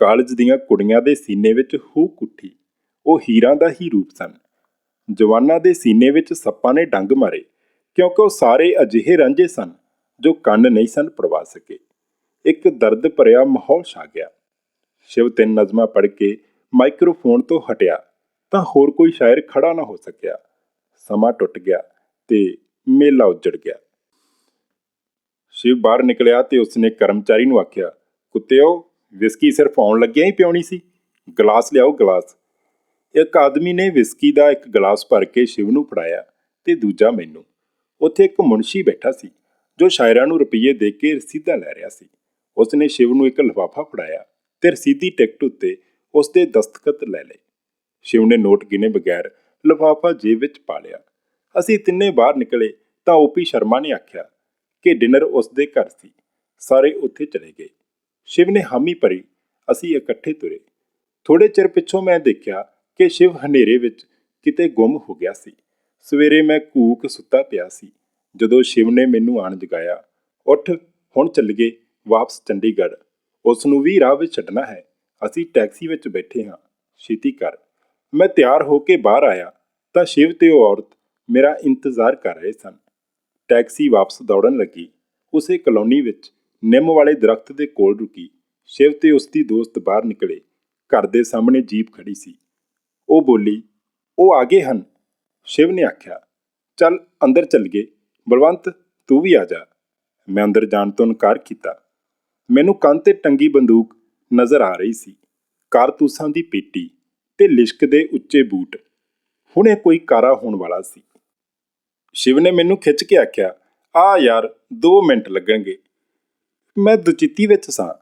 S1: ਕਾਲਜ ਦੀਆਂ ਕੁੜੀਆਂ ਦੇ ਸੀਨੇ ਵਿੱਚ ਹੂਕ ਉੱਠੀ ਉਹ ਹੀਰਾਂ ਦਾ ਹੀ ਰੂਪ ਸਨ। ਜਵਾਨਾਂ ਦੇ ਸੀਨੇ ਵਿੱਚ ਸੱਪਾਂ ਨੇ ਡੰਗ ਮਾਰੇ, ਕਿਉਂਕਿ ਉਹ ਸਾਰੇ ਅਜਿਹੇ ਰਾਂਝੇ ਸਨ ਜੋ ਕੰਨ ਨਹੀਂ ਸਨ ਪੜਵਾ ਸਕੇ। ਇੱਕ ਦਰਦ ਭਰਿਆ ਮਾਹੌਲ ਛਾ ਗਿਆ। ਸ਼ਿਵ ਤਿੰਨ ਨਜ਼ਮਾਂ ਪੜ੍ਹ ਕੇ ਮਾਈਕਰੋਫੋਨ ਤੋਂ ਹਟਿਆ, ਤਾਂ ਹੋਰ ਕੋਈ ਸ਼ਾਇਰ ਖੜਾ ਨਾ ਹੋ ਸਕਿਆ। ਸਮਾਂ ਟੁੱਟ ਗਿਆ ਤੇ ਮੇਲਾ ਉੱਜੜ ਗਿਆ। ਸ਼ਿਵ ਬਾਹਰ ਨਿਕਲਿਆ ਤੇ ਉਸਨੇ ਕਰਮਚਾਰੀ ਨੂੰ ਆਖਿਆ, ਕੁੱਤਿਓ, ਵਿਸਕੀ ਸਿਰਫ ਆਉਣ ਲੱਗਿਆ ਹੀ ਪਿਉਣੀ ਸੀ। ਗਲਾਸ ਲਿਆਓ, ਗਲਾਸ। ਇੱਕ ਆਦਮੀ ਨੇ ਵਿਸਕੀ ਦਾ ਇੱਕ ਗਲਾਸ ਭਰ ਕੇ ਸ਼ਿਵ ਨੂੰ ਫੜਾਇਆ ਤੇ ਦੂਜਾ ਮੈਨੂੰ। ਉੱਥੇ ਇੱਕ ਮੁਨਸ਼ੀ ਬੈਠਾ ਸੀ, ਜੋ ਸ਼ਾਇਰਾਂ ਨੂੰ ਰੁਪਈਏ ਦੇ ਕੇ ਰਸੀਦਾਂ ਲੈ ਰਿਹਾ ਸੀ। ਉਸਨੇ ਸ਼ਿਵ ਨੂੰ ਇੱਕ ਲਿਫਾਫਾ ਫੜਾਇਆ ਤੇ ਰਸੀਦੀ ਟਿਕਟ ਉੱਤੇ ਉਸਦੇ ਦਸਤਖਤ ਲੈ ਲਏ। ਸ਼ਿਵ ਨੇ ਨੋਟ ਗਿਣੇ ਬਗੈਰ ਲਿਫਾਫਾ ਜੇਬ ਵਿੱਚ ਪਾ ਲਿਆ। ਅਸੀਂ ਤਿੰਨੇ ਬਾਹਰ ਨਿਕਲੇ ਤਾਂ ਓਪੀ ਸ਼ਰਮਾ ਨੇ ਆਖਿਆ ਕਿ ਡਿਨਰ ਉਸਦੇ ਘਰ ਸੀ। ਸਾਰੇ ਉੱਥੇ ਚਲੇ ਗਏ। ਸ਼ਿਵ ਨੇ ਹਾਮੀ ਭਰੀ ਅਸੀਂ ਇਕੱਠੇ ਤੁਰੇ। ਥੋੜੇ ਚਿਰ ਪਿੱਛੋਂ ਮੈਂ ਦੇਖਿਆ ਕਿ ਸ਼ਿਵ ਹਨੇਰੇ ਵਿੱਚ ਕਿਤੇ ਗੁੰਮ ਹੋ ਗਿਆ ਸੀ। ਸਵੇਰੇ ਮੈਂ ਕੂਕ ਸੁੱਤਾ ਪਿਆ ਸੀ। ਜਦੋਂ ਸ਼ਿਵ ਨੇ ਮੈਨੂੰ ਆਣ ਜਗਾਇਆ, ਉੱਠ, ਹੁਣ ਚੱਲੀਏ ਵਾਪਸ ਚੰਡੀਗੜ੍ਹ। ਉਸ ਨੂੰ ਵੀ ਰਾਹ ਵਿੱਚ ਛੱਡਣਾ ਹੈ। ਅਸੀਂ ਟੈਕਸੀ ਵਿੱਚ ਬੈਠੇ ਹਾਂ। ਛੇਤੀ ਕਰ। ਮੈਂ ਤਿਆਰ ਹੋ ਕੇ ਬਾਹਰ ਆਇਆ ਤਾਂ ਸ਼ਿਵ ਤੇ ਉਹ ਔਰਤ ਮੇਰਾ ਇੰਤਜ਼ਾਰ ਕਰ ਰਹੇ ਸਨ। ਟੈਕਸੀ ਵਾਪਸ ਦੌੜਨ ਲੱਗੀ। ਉਸੇ ਕਲੋਨੀ ਵਿੱਚ ਨਿੰਮ ਵਾਲੇ ਦਰਖਤ ਦੇ ਕੋਲ ਰੁਕੀ। ਸ਼ਿਵ ਤੇ ਉਸ ਦੀ ਦੋਸਤ ਬਾਹਰ ਨਿਕਲੇ। ਘਰ ਦੇ ਸਾਹਮਣੇ ਜੀਪ ਖੜੀ ਸੀ। ਉਹ ਬੋਲੀ, ਉਹ ਆ ਗਏ ਹਨ? ਸ਼ਿਵ ਨੇ ਆਖਿਆ, ਚੱਲ ਅੰਦਰ ਚੱਲ ਗਏ ਬਲਵੰਤ, ਤੂੰ ਵੀ ਆ ਜਾ। ਮੈਂ ਅੰਦਰ ਜਾਣ ਤੋਂ ਇਨਕਾਰ ਕੀਤਾ। ਮੈਨੂੰ ਕੰਨ ਤੇ ਟੰਗੀ ਬੰਦੂਕ ਨਜ਼ਰ ਆ ਰਹੀ ਸੀ। ਕਾਰਤੂਸਾਂ ਦੀ ਪੇਟੀ ਤੇ ਲਿਸ਼ਕ ਦੇ ਉੱਚੇ ਬੂਟ। ਹੁਣੇ ਕੋਈ ਕਾਰਾ ਹੋਣ ਵਾਲਾ ਸੀ। ਸ਼ਿਵ ਨੇ ਮੈਨੂੰ ਖਿੱਚ ਕੇ ਆਖਿਆ, ਆ ਯਾਰ 2 ਮਿੰਟ ਲੱਗਣਗੇ। ਮੈਂ ਦੁਚਿੱਤੀ ਵਿੱਚ ਸਾਂ।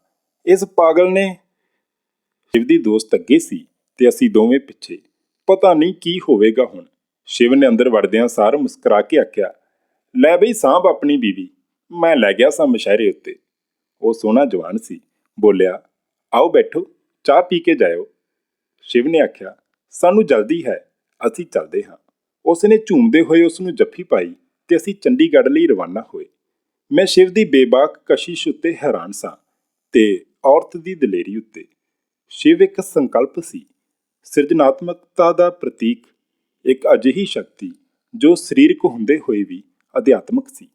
S1: ਇਸ ਪਾਗਲ ਨੇ ਸ਼ਿਵ ਦੀ ਦੋਸਤ ਅੱਗੇ ਸੀ ਤੇ ਅਸੀਂ ਦੋਵੇਂ ਪਿੱਛੇ। ਪਤਾ ਨਹੀਂ ਕੀ ਹੋਵੇਗਾ ਹੁਣ। ਸ਼ਿਵ ਨੇ ਅੰਦਰ ਵੜਦਿਆਂ ਸਾਰ ਮੁਸਕਰਾ ਕੇ ਆਖਿਆ, ਲੈ ਬਈ ਸਾਂਭ ਆਪਣੀ ਬੀਵੀ। ਮੈਂ ਲੈ ਗਿਆ ਸਾਂ ਮਸ਼ਹਿਰੇ ਉੱਤੇ। ਉਹ ਸੋਹਣਾ ਜਵਾਨ ਸੀ। ਬੋਲਿਆ, ਆਓ ਬੈਠੋ, ਚਾਹ ਪੀ ਕੇ ਜਾਇਓ। ਸ਼ਿਵ ਨੇ ਆਖਿਆ, ਸਾਨੂੰ ਜਲਦੀ ਹੈ। ਅਸੀਂ ਚੱਲਦੇ ਹਾਂ। ਉਸ ਨੇ ਝੂਮਦੇ ਹੋਏ ਉਸ ਨੂੰ ਜੱਫੀ ਪਾਈ ਤੇ ਅਸੀਂ ਚੰਡੀਗੜ੍ਹ ਲਈ ਰਵਾਨਾ ਹੋਏ। ਮੈਂ ਸ਼ਿਵ ਦੀ ਬੇਬਾਕ ਕਸ਼ਿਸ਼ ਉੱਤੇ ਹੈਰਾਨ ਸਾਂ ਤੇ ਔਰਤ ਦੀ ਦਲੇਰੀ ਉੱਤੇ। ਸ਼ਿਵ ਇੱਕ ਸੰਕਲਪ ਸੀ। ਸਿਰਜਣਾਤਮਕਤਾ ਦਾ ਪ੍ਰਤੀਕ, ਇੱਕ ਅਜਿਹੀ ਸ਼ਕਤੀ ਜੋ ਸਰੀਰਕ ਹੁੰਦੇ ਹੋਏ ਵੀ ਅਧਿਆਤਮਕ ਸੀ।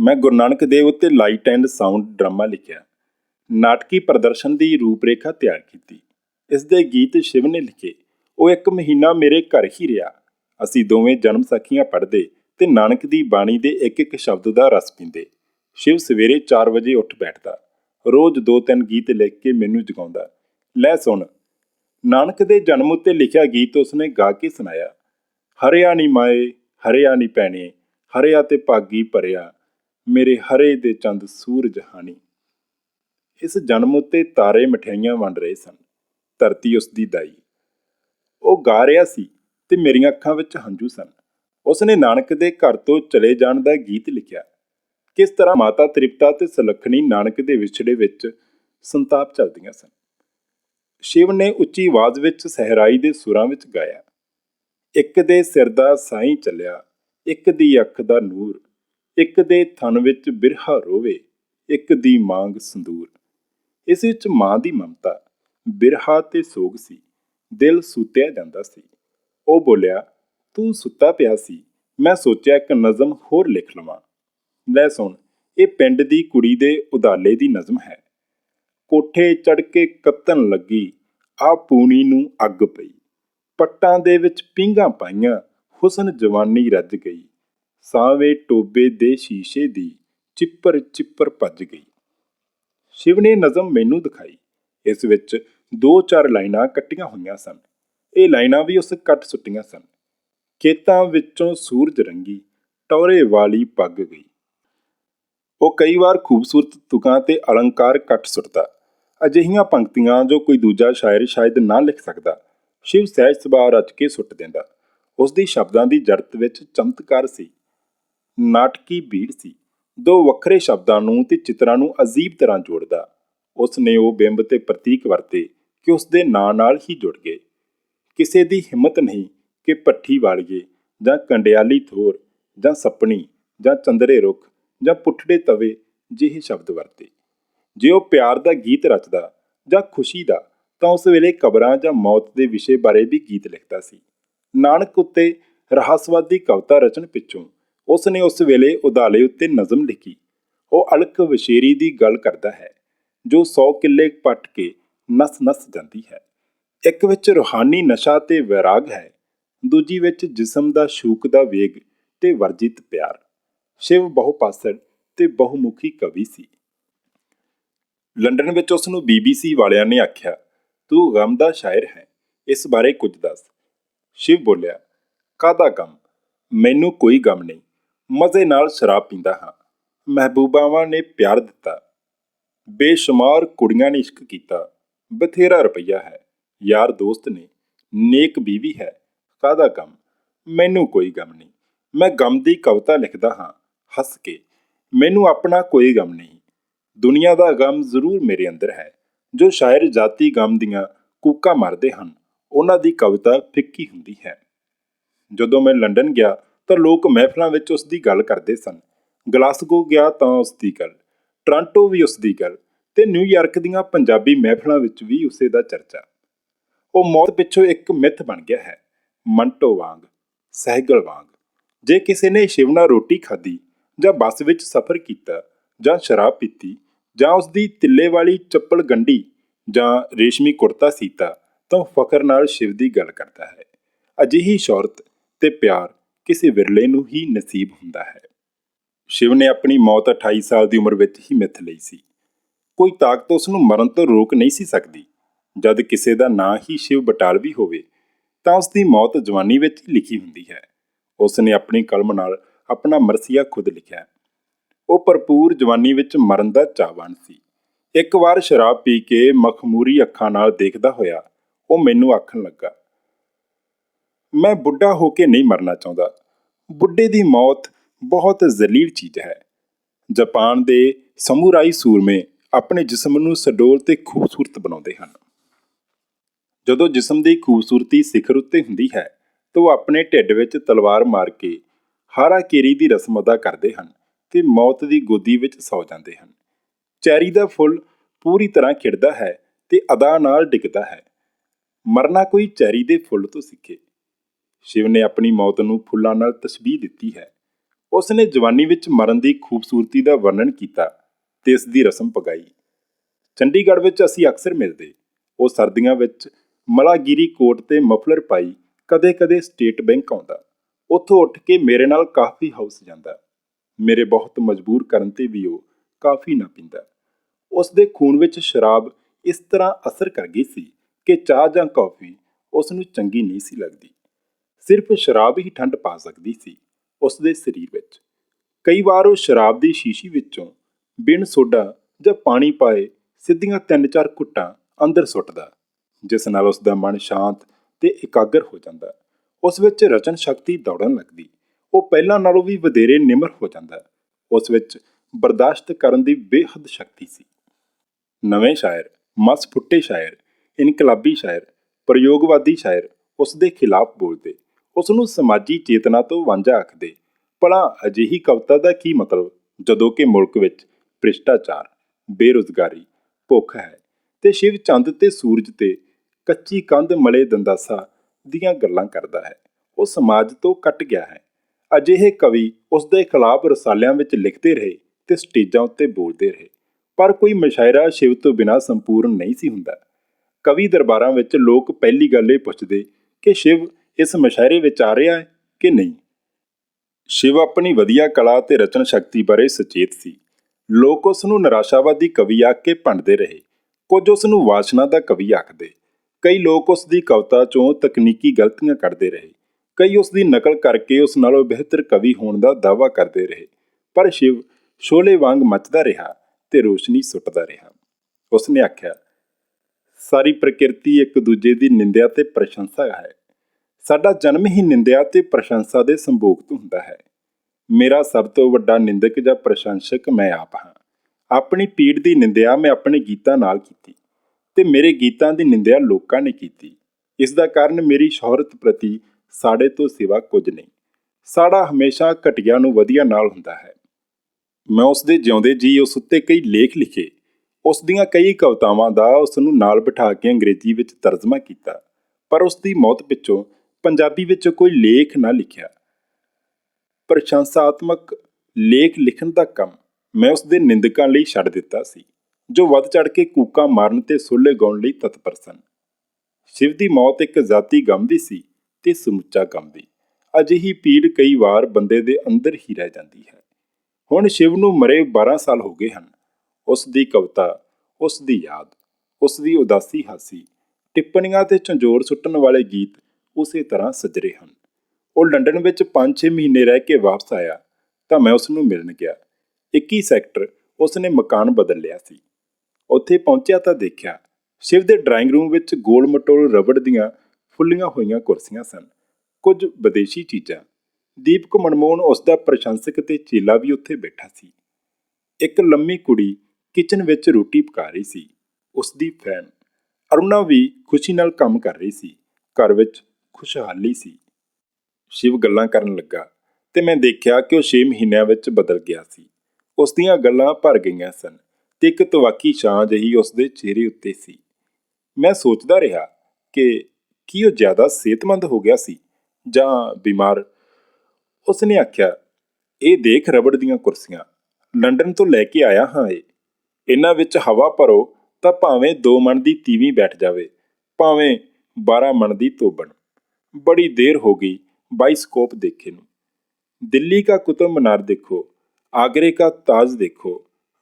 S1: ਮੈਂ ਗੁਰੂ ਨਾਨਕ ਦੇਵ ਉੱਤੇ ਲਾਈਟ ਐਂਡ ਸਾਊਂਡ ਡਰਾਮਾ ਲਿਖਿਆ। ਨਾਟਕੀ ਪ੍ਰਦਰਸ਼ਨ ਦੀ ਰੂਪਰੇਖਾ ਤਿਆਰ ਕੀਤੀ। ਇਸ ਦੇ ਗੀਤ ਸ਼ਿਵ ਨੇ ਲਿਖੇ। ਉਹ ਇੱਕ ਮਹੀਨਾ ਮੇਰੇ ਘਰ ਹੀ ਰਿਹਾ। ਅਸੀਂ ਦੋਵੇਂ ਜਨਮ ਸਾਖੀਆਂ ਪੜ੍ਹਦੇ ਤੇ ਨਾਨਕ ਦੀ ਬਾਣੀ ਦੇ ਇੱਕ ਇੱਕ ਸ਼ਬਦ ਦਾ ਰਸ ਪੀਂਦੇ। ਸ਼ਿਵ ਸਵੇਰੇ 4 ਵਜੇ ਉੱਠ ਬੈਠਦਾ। ਰੋਜ਼ ਦੋ ਤਿੰਨ ਗੀਤ ਲਿਖ ਕੇ ਮੈਨੂੰ ਜਗਾਉਂਦਾ। ਲੈ ਸੁਣ, ਨਾਨਕ ਦੇ ਜਨਮ ਉੱਤੇ ਲਿਖਿਆ ਗੀਤ ਉਸਨੇ ਗਾ ਕੇ ਸੁਣਾਇਆ। ਹਰਿਆ ਨੀ ਮਾਏ, ਹਰਿਆ ਨੀ ਪੈਣੇ, ਹਰਿਆ ਤੇ ਭਾਗੀ ਭਰਿਆ, ਮੇਰੇ ਹਰੇ ਦੇ ਚੰਦ ਸੂਰਜ ਹਾਨੀ ਇਸ ਜਨਮ ਉੱਤੇ ਤਾਰੇ ਮਠਿਆਈਆਂ ਵੰਡ ਰਹੇ ਸਨ। ਧਰਤੀ ਉਸ ਦੀ ਦਾਈ। ਉਹ ਗਾ ਰਿਹਾ ਸੀ ਤੇ ਮੇਰੀਆਂ ਅੱਖਾਂ ਵਿੱਚ ਹੰਝੂ ਸਨ। ਉਸਨੇ ਨਾਨਕ ਦੇ ਘਰ ਤੋਂ ਚਲੇ ਜਾਣ ਦਾ ਗੀਤ ਲਿਖਿਆ। ਕਿਸ ਤਰ੍ਹਾਂ ਮਾਤਾ ਤ੍ਰਿਪਤਾ ਤੇ ਸੁਲੱਖਣੀ ਨਾਨਕ ਦੇ ਵਿਛੜੇ ਵਿੱਚ ਸੰਤਾਪ ਚੱਲਦੀਆਂ ਸਨ। ਸ਼ਿਵ ਨੇ ਉੱਚੀ ਆਵਾਜ਼ ਵਿੱਚ ਸਹਿਰਾਈ ਦੇ ਸੁਰਾਂ ਵਿੱਚ ਗਾਇਆ। ਇੱਕ ਦੇ ਸਿਰ ਦਾ ਸਾਈਂ ਚੱਲਿਆ, ਇੱਕ ਦੀ ਅੱਖ ਦਾ ਨੂਰ, ਇੱਕ ਦੇ ਥਨ ਵਿੱਚ ਬਿਰਹਾ ਰੋਵੇ, ਇੱਕ ਦੀ ਮਾਂਗ ਸੰਦੂਰ। ਇਸ ਵਿੱਚ ਮਾਂ ਦੀ ਮਮਤਾ, ਬਿਰਹਾ ਤੇ ਸੋਗ ਸੀ। ਦਿਲ ਸੁੱਤਿਆ ਜਾਂਦਾ ਸੀ। ਉਹ ਬੋਲਿਆ, ਤੂੰ ਸੁੱਤਾ ਪਿਆ ਸੀ। ਮੈਂ ਸੋਚਿਆ ਇੱਕ ਨਜ਼ਮ ਹੋਰ ਲਿਖ ਲਵਾਂ। ਲੈ ਸੁਣ, ਇਹ ਪਿੰਡ ਦੀ ਕੁੜੀ ਦੇ ਉਦਾਲੇ ਦੀ ਨਜ਼ਮ ਹੈ। ਕੋਠੇ ਚੜ ਕੇ ਕੱਤਣ ਲੱਗੀ ਆ ਪੂਣੀ ਨੂੰ ਅੱਗ ਪਈ। ਪੱਟਾਂ ਦੇ ਵਿੱਚ ਪਿੰਗਾ ਪਾਈਆਂ, ਹੁਸਨ ਜਵਾਨੀ ਰੱਜ ਗਈ। ਸਾਵੇਂ ਟੋਬੇ ਦੇ ਸ਼ੀਸ਼ੇ ਦੀ ਚਿੱਪਰ ਚਿੱਪਰ ਭੱਜ ਗਈ। ਸ਼ਿਵ ਨੇ ਨਜ਼ਮ ਮੈਨੂੰ ਦਿਖਾਈ। ਇਸ ਵਿੱਚ ਦੋ ਚਾਰ ਲਾਈਨਾਂ ਕੱਟੀਆਂ ਹੋਈਆਂ ਸਨ। ਇਹ ਲਾਈਨਾਂ ਵੀ ਉਸ ਕੱਟ ਸੁੱਟੀਆਂ ਸਨ। ਖੇਤਾਂ ਵਿੱਚੋਂ ਸੂਰਜ ਰੰਗੀ ਟੌਰੇ ਵਾਲੀ ਪੱਗ ਗਈ। ਉਹ ਕਈ ਵਾਰ ਖੂਬਸੂਰਤ ਤੁਕਾਂ ਤੇ ਅਲੰਕਾਰ ਕੱਟ ਸੁੱਟਦਾ। ਅਜਿਹੀਆਂ ਪੰਕਤੀਆਂ ਜੋ ਕੋਈ ਦੂਜਾ ਸ਼ਾਇਰ ਸ਼ਾਇਦ ਨਾ ਲਿਖ ਸਕਦਾ, ਸ਼ਿਵ ਸਹਿਜ ਸੁਭਾਅ ਰਚ ਕੇ ਸੁੱਟ ਦਿੰਦਾ। ਉਸ ਦੀ ਸ਼ਬਦਾਂ ਦੀ ਜੜਤ ਵਿੱਚ ਚਮਤਕਾਰ ਸੀ। ਨਾਟਕੀ ਭੀੜ ਸੀ। ਦੋ ਵੱਖਰੇ ਸ਼ਬਦਾਂ ਨੂੰ ਤੇ ਚਿੱਤਰਾਂ ਨੂੰ ਅਜੀਬ ਤਰ੍ਹਾਂ ਜੋੜਦਾ। ਉਸ ਨੇ ਉਹ ਬਿੰਬ ਤੇ ਪ੍ਰਤੀਕ ਵਰਤੇ। ਕਿ ਉਸ ਦੇ ਨਾਂ ਨਾਲ ਹੀ ਜੁੜ ਗਏ। ਕਿਸੇ ਦੀ ਹਿੰਮਤ ਨਹੀਂ ਕਿ ਪੱਠੀ ਵਾਲੀਏ ਜਾਂ ਕੰਡਿਆਲੀ ਥੋਰ ਜਾਂ ਸੱਪਣੀ ਜਾਂ ਚੰਦਰੇ ਰੁੱਖ ਜਾਂ ਪੁੱਠੜੇ ਤਵੇ ਜਿਹੇ ਸ਼ਬਦ ਵਰਤੇ। ਜੇ ਉਹ ਪਿਆਰ ਦਾ ਗੀਤ ਰਚਦਾ ਜਾਂ ਖੁਸ਼ੀ ਦਾ, ਤਾਂ ਉਸ ਵੇਲੇ ਕਬਰਾਂ ਜਾਂ ਮੌਤ ਦੇ ਵਿਸ਼ੇ ਬਾਰੇ ਵੀ ਗੀਤ ਲਿਖਦਾ ਸੀ। ਨਾਨਕ ਉੱਤੇ ਰਹੱਸਵਾਦੀ ਕਵਿਤਾ ਰਚਨ ਪਿੱਛੋਂ ਉਸ ਨੇ ਉਸ ਵੇਲੇ ਉਦਾਲੇ ਉੱਤੇ ਨਜ਼ਮ ਲਿਖੀ। ਉਹ ਅਲਕ ਵਸ਼ੇਰੀ ਦੀ ਗੱਲ ਕਰਦਾ ਹੈ, ਜੋ 100 ਕਿੱਲੇ ਪੱਟ ਕੇ ਨਸ ਨਸ ਜਾਂਦੀ ਹੈ। ਇੱਕ ਵਿੱਚ ਰੂਹਾਨੀ ਨਸ਼ਾ ਤੇ ਵੈਰਾਗ ਹੈ, ਦੂਜੀ ਵਿੱਚ ਜਿਸਮ ਦਾ ਸ਼ੂਕ ਦਾ ਵੇਗ ਤੇ ਵਰਜਿਤ ਪਿਆਰ। ਸ਼ਿਵ ਬਹੁਪਾਸੜ ਤੇ ਬਹੁਮੁਖੀ ਕਵੀ ਸੀ। ਲੰਡਨ ਵਿੱਚ ਉਸ ਨੂੰ BBC ਵਾਲਿਆਂ ਨੇ ਆਖਿਆ, ਤੂੰ ਗਮ ਦਾ ਸ਼ਾਇਰ ਹੈ, ਇਸ ਬਾਰੇ ਕੁਝ ਦੱਸ। ਸ਼ਿਵ ਬੋਲਿਆ, ਕਾਹਦਾ ਗਮ? ਮੈਨੂੰ ਕੋਈ ਗਮ ਨਹੀਂ। ਮਜ਼ੇ ਨਾਲ ਸ਼ਰਾਬ ਪੀਂਦਾ ਹਾਂ। ਮਹਿਬੂਬਾਵਾਂ ਨੇ ਪਿਆਰ ਦਿੱਤਾ। ਬੇਸ਼ੁਮਾਰ ਕੁੜੀਆਂ ਨੇ ਇਸ਼ਕ ਕੀਤਾ। ਬਥੇਰਾ ਰੁਪਈਆ ਹੈ। ਯਾਰ ਦੋਸਤ ਨੇ, ਨੇਕ ਬੀਵੀ ਹੈ, ਕਾਹਦਾ ਗਮ? ਮੈਨੂੰ ਕੋਈ ਗਮ ਨਹੀਂ। ਮੈਂ ਗਮ ਦੀ ਕਵਿਤਾ ਲਿਖਦਾ ਹਾਂ, ਹੱਸ ਕੇ। ਮੈਨੂੰ ਆਪਣਾ ਕੋਈ ਗਮ ਨਹੀਂ। ਦੁਨੀਆ ਦਾ ਗਮ ਜ਼ਰੂਰ ਮੇਰੇ ਅੰਦਰ ਹੈ। ਜੋ ਸ਼ਾਇਰ ਜਾਤੀ ਗਮ ਦੀਆਂ ਕੂਕਾਂ ਮਾਰਦੇ ਹਨ, ਉਹਨਾਂ ਦੀ ਕਵਿਤਾ ਫਿੱਕੀ ਹੁੰਦੀ ਹੈ। ਜਦੋਂ ਮੈਂ ਲੰਡਨ ਗਿਆ, ਤਾਂ ਲੋਕ ਮਹਿਫਲਾਂ ਵਿੱਚ ਉਸ ਦੀ ਗੱਲ ਕਰਦੇ ਸਨ। ਗਲਾਸਗੋ ਗਿਆ ਤਾਂ ਉਸ ਦੀ ਗੱਲ, ਟ੍ਰਾਂਟੋ ਵੀ ਉਸ ਦੀ ਗੱਲ। ਤੇ ਨਿਊਯਾਰਕ ਦੀਆਂ ਪੰਜਾਬੀ ਮਹਿਫਲਾਂ ਵਿੱਚ ਵੀ ਉਸੇ ਦਾ ਚਰਚਾ। ਉਹ ਮੌਤ ਪਿੱਛੋਂ ਇੱਕ ਮਿੱਥ ਬਣ ਗਿਆ ਹੈ, ਮੰਟੋ ਵਾਂਗ, ਸਹਿਗਲ ਵਾਂਗ। ਜੇ ਕਿਸੇ ਨੇ ਸ਼ਿਵ ਨਾਲ ਰੋਟੀ ਖਾਧੀ, ਜਾਂ ਬੱਸ ਵਿੱਚ ਸਫ਼ਰ ਕੀਤਾ, ਜਾਂ ਸ਼ਰਾਬ ਪੀਤੀ, ਜਾਂ ਉਸ ਦੀ ਤਿੱਲੇ ਵਾਲੀ ਚੱਪਲ ਗੰਢੀ, ਜਾਂ ਰੇਸ਼ਮੀ ਕੁੜਤਾ ਸੀਤਾ, ਤਾਂ ਉਹ ਫਖਰ ਨਾਲ ਸ਼ਿਵ ਦੀ ਗੱਲ ਕਰਦਾ ਹੈ। ਅਜਿਹੀ ਸ਼ੌਹਰਤ ਤੇ ਪਿਆਰ ਕਿਸੇ ਵਿਰਲੇ ਨੂੰ ਹੀ ਨਸੀਬ ਹੁੰਦਾ ਹੈ। ਸ਼ਿਵ ਨੇ ਆਪਣੀ ਮੌਤ 28 ਸਾਲ ਦੀ ਉਮਰ ਵਿੱਚ ਹੀ ਮਿੱਥ ਲਈ ਸੀ। ਕੋਈ ਤਾਕਤ ਉਸ ਨੂੰ ਮਰਨ ਤੋਂ ਰੋਕ ਨਹੀਂ ਸੀ ਸਕਦੀ। ਜਦ ਕਿਸੇ ਦਾ ਨਾਂ ਹੀ ਸ਼ਿਵ ਬਟਾਲਵੀ ਹੋਵੇ, ਤਾਂ ਉਸ ਦੀ ਮੌਤ ਜਵਾਨੀ ਵਿੱਚ ਲਿਖੀ ਹੁੰਦੀ ਹੈ। ਉਸ ਨੇ ਆਪਣੀ ਕਲਮ ਨਾਲ ਆਪਣਾ ਮਰਸੀਆ ਖੁਦ ਲਿਖਿਆ। ਉਹ ਭਰਪੂਰ ਜਵਾਨੀ ਵਿੱਚ ਮਰਨ ਦਾ ਚਾਹਵਾਨ ਸੀ। ਇੱਕ ਵਾਰ ਸ਼ਰਾਬ ਪੀ ਕੇ ਮਖਮੂਰੀ ਅੱਖਾਂ ਨਾਲ ਦੇਖਦਾ ਹੋਇਆ, ਉਹ ਮੈਨੂੰ ਆਖਣ ਲੱਗਾ, ਮੈਂ ਬੁੱਢਾ ਹੋ ਕੇ ਨਹੀਂ ਮਰਨਾ ਚਾਹੁੰਦਾ। ਬੁੱਢੇ ਦੀ ਮੌਤ ਬਹੁਤ ਜ਼ਲੀਲ ਚੀਜ਼ ਹੈ। ਜਾਪਾਨ ਦੇ ਸਮੂਰਾਈ ਸੂਰਮੇ ਆਪਣੇ ਜਿਸਮ ਨੂੰ ਸਡੋਲ ਤੇ ਖੂਬਸੂਰਤ ਬਣਾਉਂਦੇ ਹਨ। ਜਦੋਂ ਜਿਸਮ ਦੀ ਖੂਬਸੂਰਤੀ ਸਿਖਰ ਉੱਤੇ ਹੁੰਦੀ ਹੈ, ਤਾਂ ਉਹ ਆਪਣੇ ਢਿੱਡ ਵਿੱਚ ਤਲਵਾਰ ਮਾਰ ਕੇ ਹਾਰਾਕੇਰੀ ਦੀ ਰਸਮ ਅਦਾ ਕਰਦੇ ਹਨ ਤੇ ਮੌਤ ਦੀ ਗੋਦੀ ਵਿੱਚ ਸੌ ਜਾਂਦੇ ਹਨ। ਚੈਰੀ ਦਾ ਫੁੱਲ ਪੂਰੀ ਤਰ੍ਹਾਂ ਖਿੜਦਾ ਹੈ ਤੇ ਅਦਾ ਨਾਲ ਡਿੱਗਦਾ ਹੈ। ਮਰਨਾ ਕੋਈ ਚੈਰੀ ਦੇ ਫੁੱਲ ਤੋਂ ਸਿੱਖੇ। ਸ਼ਿਵ ਨੇ ਆਪਣੀ ਮੌਤ ਨੂੰ ਫੁੱਲਾਂ ਨਾਲ ਤਸਬੀਹ ਦਿੱਤੀ ਹੈ। ਉਸ ਨੇ ਜਵਾਨੀ ਵਿੱਚ ਮਰਨ ਦੀ ਖੂਬਸੂਰਤੀ ਦਾ ਵਰਣਨ ਕੀਤਾ। ਤੇ ਇਸ ਦੀ ਰਸਮ ਪਗਾਈ। ਚੰਡੀਗੜ੍ਹ ਵਿੱਚ ਅਸੀਂ ਅਕਸਰ ਮਿਲਦੇ। ਉਹ ਸਰਦੀਆਂ ਵਿੱਚ ਮਲਾਗੀਰੀ ਕੋਟ ਤੇ ਮਫਲਰ ਪਾਈ ਕਦੇ-ਕਦੇ ਸਟੇਟ ਬੈਂਕ ਆਉਂਦਾ। ਉੱਥੋਂ ਉੱਠ ਕੇ ਮੇਰੇ ਨਾਲ ਕਾਫੀ ਹਾਊਸ ਜਾਂਦਾ। ਮੇਰੇ ਬਹੁਤ ਮਜਬੂਰ ਕਰਨ ਤੇ ਵੀ ਉਹ ਕਾਫੀ ਨਾ ਪੀਂਦਾ। ਉਸ ਦੇ ਖੂਨ ਵਿੱਚ ਸ਼ਰਾਬ ਇਸ ਤਰ੍ਹਾਂ ਅਸਰ ਕਰ ਗਈ ਸੀ ਕਿ ਚਾਹ ਜਾਂ ਕੌਫੀ ਉਸ ਨੂੰ ਚੰਗੀ ਨਹੀਂ ਸੀ ਲੱਗਦੀ। ਸਿਰਫ ਸ਼ਰਾਬ ਹੀ ਠੰਡ ਪਾ ਸਕਦੀ ਸੀ ਉਸ ਦੇ ਸਰੀਰ ਵਿੱਚ। ਕਈ ਵਾਰ ਉਹ ਸ਼ਰਾਬ ਦੀ ਸ਼ੀਸ਼ੀ ਵਿੱਚੋਂ ਬਿਨ ਸੋਡਾ ਜਾਂ ਪਾਣੀ ਪਾਏ ਸਿੱਧੀਆਂ ਤਿੰਨ ਚਾਰ ਘੁੱਟਾਂ ਅੰਦਰ ਸੁੱਟਦਾ, ਜਿਸ ਨਾਲ ਉਸ ਦਾ ਮਨ ਸ਼ਾਂਤ ਤੇ ਇਕਾਗਰ ਹੋ ਜਾਂਦਾ। ਉਸ ਵਿੱਚ ਰਚਨ ਸ਼ਕਤੀ ਦੌੜਨ ਲੱਗਦੀ। ਉਹ ਪਹਿਲਾਂ ਨਾਲੋਂ ਵੀ ਵਧੇਰੇ ਨਿਮਰ ਹੋ ਜਾਂਦਾ। ਉਸ ਵਿੱਚ ਬਰਦਾਸ਼ਤ ਕਰਨ ਦੀ ਬੇਹੱਦ ਸ਼ਕਤੀ ਸੀ। ਨਵੇਂ ਸ਼ਾਇਰ, ਮਸ ਫੁੱਟੇ ਸ਼ਾਇਰ, ਇਨਕਲਾਬੀ ਸ਼ਾਇਰ, ਪ੍ਰਯੋਗਵਾਦੀ ਸ਼ਾਇਰ ਉਸ ਦੇ ਖਿਲਾਫ ਬੋਲਦੇ। ਉਸ ਨੂੰ ਸਮਾਜੀ ਚੇਤਨਾ ਤੋਂ ਵਾਂਝਾ ਆਖਦੇ, ਭਲਾ ਅਜਿਹੀ ਕਵਿਤਾ ਦਾ ਕੀ ਮਤਲਬ? ਜਦੋਂ ਕਿ ਮੁਲਕ ਵਿੱਚ ਭ੍ਰਿਸ਼ਟਾਚਾਰ, ਬੇਰੁਜ਼ਗਾਰੀ, ਭੁੱਖ ਹੈ ਤੇ ਸ਼ਿਵ ਚੰਦ ਤੇ ਸੂਰਜ ਤੇ ਕੱਚੀ ਕੰਧ ਮਲੇ ਦੰਦਾਸਾ ਦੀਆਂ ਗੱਲਾਂ ਕਰਦਾ ਹੈ। ਉਹ ਸਮਾਜ ਤੋਂ ਕੱਟ ਗਿਆ ਹੈ। ਅਜਿਹੇ ਕਵੀ ਉਸ ਦੇ ਖਿਲਾਫ ਰਸਾਲਿਆਂ ਵਿੱਚ ਲਿਖਦੇ ਰਹੇ ਤੇ ਸਟੇਜਾਂ ਉੱਤੇ ਬੋਲਦੇ ਰਹੇ। ਪਰ ਕੋਈ ਮਸ਼ਾਇਰਾ ਸ਼ਿਵ ਤੋਂ ਬਿਨਾਂ ਸੰਪੂਰਨ ਨਹੀਂ ਸੀ ਹੁੰਦਾ। ਕਵੀ ਦਰਬਾਰਾਂ ਵਿੱਚ ਲੋਕ ਪਹਿਲੀ ਗੱਲ ਇਹ ਪੁੱਛਦੇ ਕਿ ਸ਼ਿਵ ਇਸ ਮਸ਼ਾਇਰੇ ਵਿੱਚ ਆ ਰਿਹਾ ਹੈ ਕਿ ਨਹੀਂ? ਸ਼ਿਵ ਆਪਣੀ ਵਧੀਆ ਕਲਾ ਤੇ ਰਚਨ ਸ਼ਕਤੀ ਬਾਰੇ ਸੁਚੇਤ ਸੀ। ਲੋਕ ਉਸ ਨੂੰ ਨਿਰਾਸ਼ਾਵਾਦੀ ਕਵੀ ਆਖ ਕੇ ਭੰਡਦੇ ਰਹੇ, ਕੁਝ ਉਸ ਨੂੰ ਵਾਸ਼ਨਾ ਦਾ ਕਵੀ ਆਖਦੇ। ਕਈ ਲੋਕ ਉਸ ਦੀ ਕਵਿਤਾ ਚੋਂ ਤਕਨੀਕੀ ਗਲਤੀਆਂ ਕਰਦੇ ਰਹੇ। ਕਈ ਉਸ ਦੀ ਨਕਲ ਕਰਕੇ ਉਸ ਨਾਲੋਂ ਬਿਹਤਰ ਕਵੀ ਹੋਣ ਦਾ ਦਾਅਵਾ ਕਰਦੇ ਰਹੇ। ਪਰ ਸ਼ਿਵ ਸ਼ੋਲੇ ਵਾਂਗ ਮੱਚਦਾ ਰਿਹਾ ਤੇ ਰੋਸ਼ਨੀ ਸੁੱਟਦਾ ਰਿਹਾ। ਉਸ ਨੇ ਆਖਿਆ, ਸਾਰੀ ਪ੍ਰਕਿਰਤੀ ਇੱਕ ਦੂਜੇ ਦੀ ਨਿੰਦਿਆ ਤੇ ਪ੍ਰਸ਼ੰਸਾ ਹੈ। ਸਾਡਾ ਜਨਮ ਹੀ ਨਿੰਦਿਆ ਤੇ ਪ੍ਰਸ਼ੰਸਾ ਦੇ ਸੰਭੋਗ ਤੋਂ ਹੁੰਦਾ ਹੈ। ਮੇਰਾ ਸਭ ਤੋਂ ਵੱਡਾ ਨਿੰਦਕ ਜਾਂ ਪ੍ਰਸ਼ੰਸਕ ਮੈਂ ਆਪ ਹਾਂ। ਆਪਣੀ ਪੀੜ ਦੀ ਨਿੰਦਿਆ ਮੈਂ ਆਪਣੇ ਗੀਤਾਂ ਨਾਲ ਕੀਤੀ ਤੇ ਮੇਰੇ ਗੀਤਾਂ ਦੀ ਨਿੰਦਿਆ ਲੋਕਾਂ ਨੇ ਕੀਤੀ। ਇਸ ਦਾ ਕਾਰਨ ਮੇਰੀ ਸ਼ੋਹਰਤ ਪ੍ਰਤੀ ਸਾਡੇ ਤੋਂ ਸਿਵਾ ਕੁਝ ਨਹੀਂ। ਸਾੜਾ ਹਮੇਸ਼ਾ ਘਟੀਆ ਨੂੰ ਵਧੀਆ ਨਾਲ ਹੁੰਦਾ ਹੈ। ਮੈਂ ਉਸ ਦੇ ਜਿਉਂਦੇ ਜੀ ਉਸ ਉੱਤੇ ਕਈ ਲੇਖ ਲਿਖੇ, ਉਸ ਦੀਆਂ ਕਈ ਕਵਿਤਾਵਾਂ ਦਾ ਉਸ ਨੂੰ ਨਾਲ ਬਿਠਾ ਕੇ ਅੰਗਰੇਜ਼ੀ ਵਿੱਚ ਤਰਜਮਾ ਕੀਤਾ, ਪਰ ਉਸ ਦੀ ਮੌਤ ਪਿੱਛੋਂ ਪੰਜਾਬੀ ਵਿੱਚ ਕੋਈ ਲੇਖ ਨਾ ਲਿਖਿਆ। ਪ੍ਰਸ਼ੰਸਾਤਮਕ ਲੇਖ ਲਿਖਣ ਦਾ ਕੰਮ ਮੈਂ ਉਸ ਦੇ ਨਿੰਦਕਾਂ ਲਈ ਛੱਡ ਦਿੱਤਾ ਸੀ, ਜੋ ਵੱਧ ਚੜ ਕੇ ਕੂਕਾਂ ਮਾਰਨ ਤੇ ਸੁੱਲੇ ਗਾਉਣ ਲਈ ਤਤਪਰ ਸਨ। ਸ਼ਿਵ ਦੀ ਮੌਤ ਇੱਕ ਜ਼ਾਤੀ ਗਮ ਦੀ ਸੀ ਤੇ ਸਮੁੱਚਾ ਗਮ ਵੀ। ਅਜਿਹੀ ਪੀੜ ਕਈ ਵਾਰ ਬੰਦੇ ਦੇ ਅੰਦਰ ਹੀ ਰਹਿ ਜਾਂਦੀ ਹੈ। ਹੁਣ ਸ਼ਿਵ ਨੂੰ ਮਰੇ 12 ਸਾਲ ਹੋ ਗਏ ਹਨ। ਉਸ ਦੀ ਕਵਿਤਾ, ਉਸ ਦੀ ਯਾਦ, ਉਸ ਦੀ ਉਦਾਸੀ ਹਾਸੀ, ਟਿੱਪਣੀਆਂ ਤੇ ਝੰਜੋਰ ਸੁੱਟਣ ਵਾਲੇ ਗੀਤ ਉਸੇ ਤਰ੍ਹਾਂ ਸਜਰੇ ਹਨ। ਉਹ ਲੰਡਨ ਵਿੱਚ 5-6 ਮਹੀਨੇ ਰਹਿ ਕੇ ਵਾਪਸ ਆਇਆ, ਤਾਂ ਮੈਂ ਉਸ ਨੂੰ ਮਿਲਣ ਗਿਆ। 21 ਸੈਕਟਰ ਉਸ ਨੇ ਮਕਾਨ ਬਦਲ ਲਿਆ ਸੀ। ਉੱਥੇ ਪਹੁੰਚਿਆ ਤਾਂ ਦੇਖਿਆ, ਸ਼ਿਵ ਦੇ ਡਰਾਇੰਗ ਰੂਮ ਵਿੱਚ ਗੋਲ ਮਟੋਲ ਰਬੜ ਦੀਆਂ ਫੁੱਲੀਆਂ ਹੋਈਆਂ ਕੁਰਸੀਆਂ ਸਨ। ਕੁਝ ਵਿਦੇਸ਼ੀ ਚੀਜ਼ਾਂ, ਦੀਪਕ ਮਨਮੋਹਨ ਉਸ ਦਾ ਪ੍ਰਸ਼ੰਸਕ ਤੇ ਚੇਲਾ ਵੀ ਉੱਥੇ ਬੈਠਾ ਸੀ। ਇੱਕ ਲੰਮੀ ਕੁੜੀ ਕਿਚਨ ਵਿੱਚ ਰੋਟੀ ਪਕਾ ਰਹੀ ਸੀ ਉਸ ਦੀ ਫੈਨ ਅਰੁਣਾ ਵੀ ਖੁਸ਼ੀ ਨਾਲ ਕੰਮ ਕਰ ਰਹੀ ਸੀ, ਘਰ ਵਿੱਚ ਖੁਸ਼ਹਾਲੀ ਸੀ। ਸ਼ਿਵ ਗੱਲਾਂ ਕਰਨ ਲੱਗਾ ਤੇ ਮੈਂ ਦੇਖਿਆ ਕਿ ਉਹ 6 ਮਹੀਨਿਆਂ ਵਿੱਚ ਬਦਲ ਗਿਆ ਸੀ। ਉਸ ਦੀਆਂ ਗੱਲਾਂ ਭਰ ਗਈਆਂ ਸਨ ਤੇ ਇੱਕ ਤਵਾਕੀ ਛਾਂ ਜਿਹੀ ਉਸ ਦੇ ਚਿਹਰੇ ਉੱਤੇ ਸੀ। ਮੈਂ ਸੋਚਦਾ ਰਿਹਾ ਕਿ ਕੀ ਉਹ ਜ਼ਿਆਦਾ ਸਿਹਤਮੰਦ ਹੋ ਗਿਆ ਸੀ ਜਾਂ ਬਿਮਾਰ। ਉਸ ਨੇ ਆਖਿਆ, ਇਹ ਦੇਖ ਰਬੜ ਦੀਆਂ ਕੁਰਸੀਆਂ, ਲੰਡਨ ਤੋਂ ਲੈ ਕੇ ਆਇਆ ਹਾਂ ਇਹ। ਇਹਨਾਂ ਵਿੱਚ ਹਵਾ ਭਰੋ ਤਾਂ ਭਾਵੇਂ 2 ਮਣ ਦੀ ਤੀਵੀਂ ਬੈਠ ਜਾਵੇ, ਭਾਵੇਂ 12 ਮਣ ਦੀ ਤੋਬਣ ਬੜੀ ਦੇਰ ਹੋ ਗਈ ਬਾਈਸਕੋਪ ਦੇਖੇ ਨੂੰ दिल्ली का कुतुब मीनार देखो आगरे का ताज देखो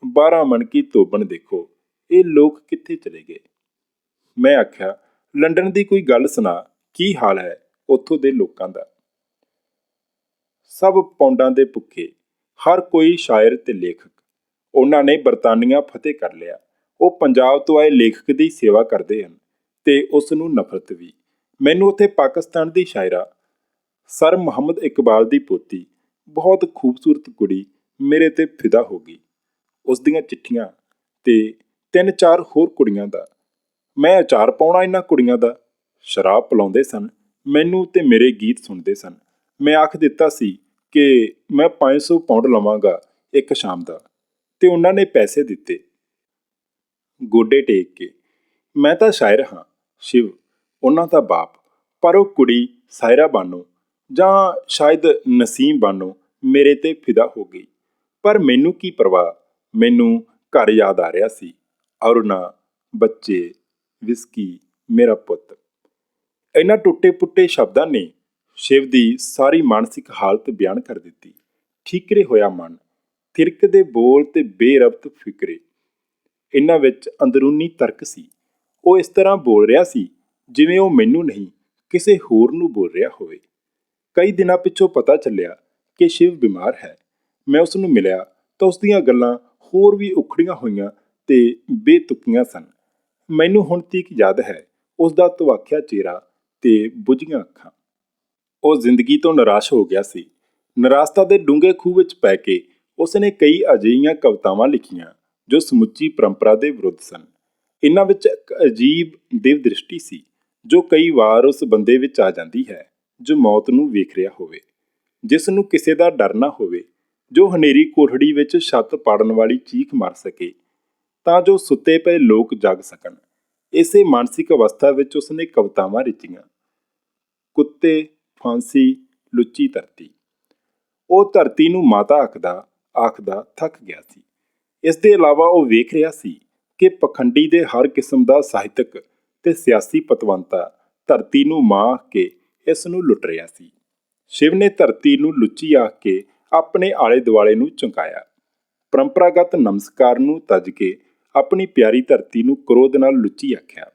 S1: बारह मन की ਤੋਬਣ ਦੇਖੋ ਇਹ ਲੋਕ ਕਿੱਥੇ ਚਲੇ ਗਏ ਮੈਂ ਆਖਿਆ ਲੰਡਨ ਦੀ ਕੋਈ ਗੱਲ ਸੁਣਾ ਕੀ ਹਾਲ ਹੈ ਉੱਥੋਂ ਦੇ ਲੋਕਾਂ ਦਾ ਸਭ ਪੌਂਡਾਂ ਦੇ ਭੁੱਖੇ ਹਰ ਕੋਈ ਸ਼ਾਇਰ ਤੇ ਲੇਖਕ ਉਹਨਾਂ ਨੇ ਬਰਤਾਨੀਆ ਫਤਿਹ ਕਰ ਲਿਆ ਉਹ ਪੰਜਾਬ ਤੋਂ ਆਏ ਲੇਖਕ ਦੀ ਸੇਵਾ ਕਰਦੇ ਹਨ ਤੇ ਉਸ ਨੂੰ ਨਫ਼ਰਤ ਵੀ ਮੈਨੂੰ ਉੱਥੇ ਪਾਕਿਸਤਾਨ ਦੀ ਸ਼ਾਇਰਾ ਸਰ ਮੁਹੰਮਦ ਇਕਬਾਲ ਦੀ ਪੋਤੀ, ਬਹੁਤ ਖੂਬਸੂਰਤ ਕੁੜੀ, ਮੇਰੇ ਤੇ ਫਿਦਾ ਹੋ ਗਈ। ਉਸ ਦੀਆਂ ਚਿੱਠੀਆਂ ਤੇ ਤਿੰਨ ਚਾਰ ਹੋਰ ਕੁੜੀਆਂ ਦਾ। ਮੈਂ ਅਚਾਰ ਪਾਉਣਾ ਇਹਨਾਂ ਕੁੜੀਆਂ ਦਾ। ਸ਼ਰਾਬ ਪਿਲਾਉਂਦੇ ਸਨ, ਮੈਨੂੰ ਤੇ ਮੇਰੇ ਗੀਤ ਸੁਣਦੇ ਸਨ। ਮੈਂ ਆਖ ਦਿੱਤਾ ਸੀ ਕਿ ਮੈਂ 500 ਪਾਉਂਡ ਲਵਾਂਗਾ ਇੱਕ ਸ਼ਾਮ ਦਾ, ਤੇ ਉਹਨਾਂ ਨੇ ਪੈਸੇ ਦਿੱਤੇ। ਗੋਡੇ ਟੇਕ ਕੇ, ਮੈਂ ਤਾਂ ਸ਼ਾਇਰ ਹਾਂ, ਸ਼ਿਵ, ਉਹਨਾਂ ਦਾ ਬਾਪ, ਪਰ ਉਹ ਕੁੜੀ ਸਾਇਰਾ ਬਾਨੋ ਜਾਂ ਸ਼ਾਇਦ ਨਸੀਮ ਬਾਨੋ ਮੇਰੇ ਤੇ ਫਿਦਾ ਹੋ ਗਈ। ਪਰ ਮੈਨੂੰ ਕੀ ਪਰਵਾਹ? ਮੈਨੂੰ ਘਰ ਯਾਦ ਆ ਰਿਹਾ ਸੀ। ਅਰੁਣਾ, ਬੱਚੇ, ਵਿਸਕੀ, ਮੇਰਾ ਪੁੱਤ। ਇਹਨਾਂ ਟੁੱਟੇ ਪੁੱਟੇ ਸ਼ਬਦਾਂ ਨੇ ਸ਼ਿਵ ਦੀ ਸਾਰੀ ਮਾਨਸਿਕ ਹਾਲਤ ਬਿਆਨ ਕਰ ਦਿੱਤੀ। ਠੀਕਰੇ ਹੋਇਆ ਮਨ ਥਿਰਕ ਦੇ ਬੋਲ ਤੇ ਬੇਰਬਤ ਫਿਕਰੇ। ਇਹਨਾਂ ਵਿੱਚ ਅੰਦਰੂਨੀ ਤਰਕ ਸੀ। ਉਹ ਇਸ ਤਰ੍ਹਾਂ ਬੋਲ ਰਿਹਾ ਸੀ ਜਿਵੇਂ ਉਹ ਮੈਨੂੰ ਨਹੀਂ, ਕਿਸੇ ਹੋਰ ਨੂੰ ਬੋਲ ਰਿਹਾ ਹੋਵੇ। ਕਈ ਦਿਨਾਂ ਪਿੱਛੋਂ ਪਤਾ ਚੱਲਿਆ ਕਿ ਸ਼ਿਵ ਬਿਮਾਰ ਹੈ। ਮੈਂ ਉਸ ਨੂੰ ਮਿਲਿਆ ਤਾਂ ਉਸ ਦੀਆਂ ਗੱਲਾਂ ਹੋਰ ਵੀ ਉਖੜੀਆਂ ਹੋਈਆਂ ਤੇ ਬੇਤੁਕੀਆਂ ਸਨ। ਮੈਨੂੰ ਹੁਣ ਤੀਕ ਯਾਦ ਹੈ ਉਸ ਦਾ ਤਵਾਖਿਆ ਚਿਹਰਾ ਤੇ ਬੁਝੀਆਂ ਅੱਖਾਂ। ਉਹ ਜ਼ਿੰਦਗੀ ਤੋਂ ਨਿਰਾਸ਼ ਹੋ ਗਿਆ ਸੀ। ਨਿਰਾਸ਼ਤਾ ਦੇ ਡੂੰਘੇ ਖੂਹ ਵਿੱਚ ਪੈ ਕੇ ਉਸ ਨੇ ਕਈ ਅਜਿਹੀਆਂ ਕਵਿਤਾਵਾਂ ਲਿਖੀਆਂ ਜੋ ਸਮੁੱਚੀ ਪਰੰਪਰਾ ਦੇ ਵਿਰੁੱਧ ਸਨ। ਇਹਨਾਂ ਵਿੱਚ ਇੱਕ ਅਜੀਬ ਦਿਵ ਦ੍ਰਿਸ਼ਟੀ ਸੀ ਜੋ ਕਈ ਵਾਰ ਉਸ ਬੰਦੇ ਵਿੱਚ ਆ ਜਾਂਦੀ ਹੈ। ਜੋ ਮੌਤ ਨੂੰ ਵੇਖ ਰਿਹਾ ਹੋਵੇ, ਜਿਸ ਨੂੰ ਕਿਸੇ ਦਾ ਡਰ ਨਾ ਹੋਵੇ, ਜੋ ਹਨੇਰੀ ਕੋਠੜੀ ਵਿੱਚ ਛੱਤ ਪਾੜਨ ਵਾਲੀ ਚੀਖ ਮਾਰ ਸਕੇ, ਤਾਂ ਜੋ ਸੁੱਤੇ ਪਏ ਲੋਕ ਜਾਗ ਸਕਣ। ਇਸੇ ਮਾਨਸਿਕ ਅਵਸਥਾ ਵਿੱਚ ਉਸਨੇ ਕਵਿਤਾਵਾਂ ਰਚੀਆਂ। ਕੁੱਤੇ, ਫਾਂਸੀ, ਲੁੱਚੀ ਧਰਤੀ। ਉਹ ਧਰਤੀ ਨੂੰ ਮਾਤਾ ਆਖਦਾ ਆਖਦਾ ਥੱਕ ਗਿਆ ਸੀ। ਇਸ ਦੇ ਇਲਾਵਾ ਉਹ ਵੇਖ ਰਿਹਾ ਸੀ ਕਿ ਪਖੰਡੀ ਦੇ ਹਰ ਕਿਸਮ ਦਾ ਸਾਹਿਤਕ ਤੇ ਸਿਆਸੀ ਪਤਵੰਤਾ ਧਰਤੀ ਨੂੰ ਮਾਂ ਆਖ ਕੇ ਇਸ ਨੂੰ ਲੁੱਟ ਰਿਹਾ ਸੀ। ਸ਼ਿਵ ਨੇ ਧਰਤੀ ਨੂੰ ਲੁੱਚੀ ਆਖ ਕੇ ਆਪਣੇ ਆਲੇ ਦੁਆਲੇ ਨੂੰ ਚੁੰਕਾਇਆ। ਪਰੰਪਰਾਗਤ ਨਮਸਕਾਰ ਨੂੰ ਤਜ ਕੇ ਆਪਣੀ ਪਿਆਰੀ ਧਰਤੀ ਨੂੰ ਕ੍ਰੋਧ ਨਾਲ ਲੁੱਚੀ ਆਖਿਆ।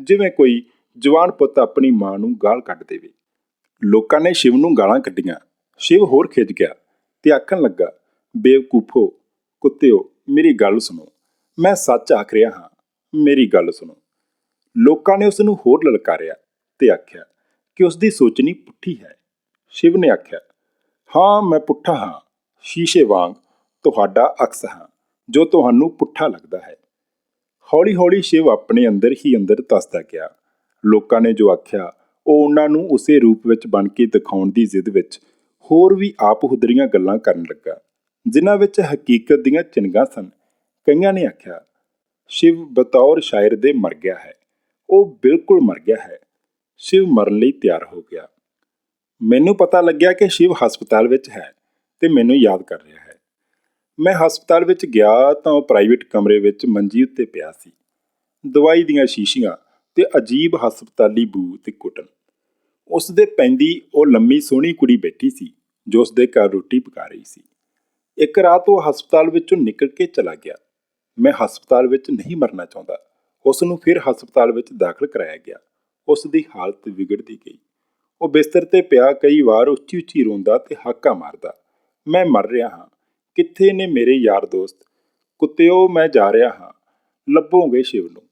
S1: ਜਿਵੇਂ ਕੋਈ ਜਵਾਨ ਪੁੱਤ ਆਪਣੀ ਮਾਂ ਨੂੰ ਗਾਲ ਕੱਢ ਦੇਵੇ। ਲੋਕਾਂ ਨੇ ਸ਼ਿਵ ਨੂੰ ਗਾਲਾਂ ਕੱਢੀਆਂ। ਸ਼ਿਵ ਹੋਰ ਖਿੱਚ ਗਿਆ ਤੇ ਆਖਣ ਲੱਗਾ, ਬੇਵਕੂਫੋ, ਕੁੱਤਿਓ, ਮੇਰੀ ਗੱਲ ਸੁਣੋ। ਮੈਂ ਸੱਚ ਆਖ ਰਿਹਾ ਹਾਂ, ਮੇਰੀ ਗੱਲ ਸੁਣੋ। ਲੋਕਾਂ ਨੇ ਉਸ ਨੂੰ ਹੋਰ ਲਲਕਾਰਿਆ ਤੇ ਆਖਿਆ ਕਿ ਉਸ ਦੀ ਸੋਚਣੀ ਪੁੱਠੀ ਹੈ। ਸ਼ਿਵ ਨੇ ਆਖਿਆ, ਹਾਂ, ਮੈਂ ਪੁੱਠਾ ਹਾਂ। ਸ਼ੀਸ਼ੇ ਵਾਂਗ ਤੁਹਾਡਾ ਅਕਸ ਹਾਂ, ਜੋ ਤੁਹਾਨੂੰ ਪੁੱਠਾ ਲੱਗਦਾ ਹੈ। ਹੌਲੀ-ਹੌਲੀ ਸ਼ਿਵ ਆਪਣੇ ਅੰਦਰ ਹੀ ਅੰਦਰ ਤਸਦਾ ਗਿਆ। ਲੋਕਾਂ ਨੇ ਜੋ ਆਖਿਆ, ਉਹ ਉਹਨਾਂ ਨੂੰ ਉਸੇ ਰੂਪ ਵਿੱਚ ਬਣ ਕੇ ਦਿਖਾਉਣ ਦੀ ਜ਼ਿੱਦ ਵਿੱਚ ਹੋਰ ਵੀ ਆਪ ਹੁਦਰੀਆਂ ਗੱਲਾਂ ਕਰਨ ਲੱਗਾ, ਜਿਨ੍ਹਾਂ ਵਿੱਚ ਹਕੀਕਤ ਦੀਆਂ ਚਿੰਗਾਂ ਸਨ। ਕਈਆਂ ਨੇ ਆਖਿਆ, ਸ਼ਿਵ ਬਤੌਰ ਸ਼ਾਇਰ ਦੇ ਮਰ ਗਿਆ ਹੈ। ਉਹ ਬਿਲਕੁਲ ਮਰ ਗਿਆ ਹੈ। ਸ਼ਿਵ ਮਰਨ ਲਈ ਤਿਆਰ ਹੋ ਗਿਆ। ਮੈਨੂੰ ਪਤਾ ਲੱਗਿਆ ਕਿ ਸ਼ਿਵ ਹਸਪਤਾਲ ਵਿੱਚ ਹੈ ਤੇ ਮੈਨੂੰ ਯਾਦ ਕਰ ਰਿਹਾ ਹੈ। ਮੈਂ ਹਸਪਤਾਲ ਵਿੱਚ ਗਿਆ ਤਾਂ ਉਹ ਪ੍ਰਾਈਵੇਟ ਕਮਰੇ ਵਿੱਚ ਮੰਜੀ ਉੱਤੇ ਪਿਆ ਸੀ। ਦਵਾਈ ਦੀਆਂ ਸ਼ੀਸ਼ੀਆਂ ਤੇ ਅਜੀਬ ਹਸਪਤਾਲੀ ਬੂ ਤੇ ਕੁੱਟਣ ਉਸ ਦੇ ਪੈਂਦੀ ਉਹ ਲੰਮੀ ਸੋਹਣੀ ਕੁੜੀ ਬੈਠੀ ਸੀ, ਜੋ ਉਸ ਦੇ ਘਰ ਰੋਟੀ ਪਕਾ ਰਹੀ ਸੀ। ਇੱਕ ਰਾਤ ਉਹ ਹਸਪਤਾਲ ਵਿੱਚੋਂ ਨਿਕਲ ਕੇ ਚਲਾ ਗਿਆ। ਮੈਂ ਹਸਪਤਾਲ ਵਿੱਚ ਨਹੀਂ ਮਰਨਾ ਚਾਹੁੰਦਾ। ਉਸ ਨੂੰ ਫਿਰ ਹਸਪਤਾਲ ਵਿੱਚ ਦਾਖਲ ਕਰਾਇਆ ਗਿਆ। ਉਸ ਦੀ ਹਾਲਤ ਵਿਗੜਦੀ ਗਈ। ਉਹ ਬਿਸਤਰ ਤੇ ਪਿਆ ਕਈ ਵਾਰ ਉੱਚੀ ਉੱਚੀ ਰੋਂਦਾ ਤੇ ਹਾਕਾ ਮਾਰਦਾ। ਮੈਂ ਮਰ ਰਿਹਾ ਹਾਂ। ਕਿੱਥੇ ਨੇ ਮੇਰੇ ਯਾਰ ਦੋਸਤ? ਕੁੱਤਿਓ, ਮੈਂ ਜਾ ਰਿਹਾ ਹਾਂ। ਲੱਭੋਗੇ ਸ਼ਿਵ ਨੂੰ?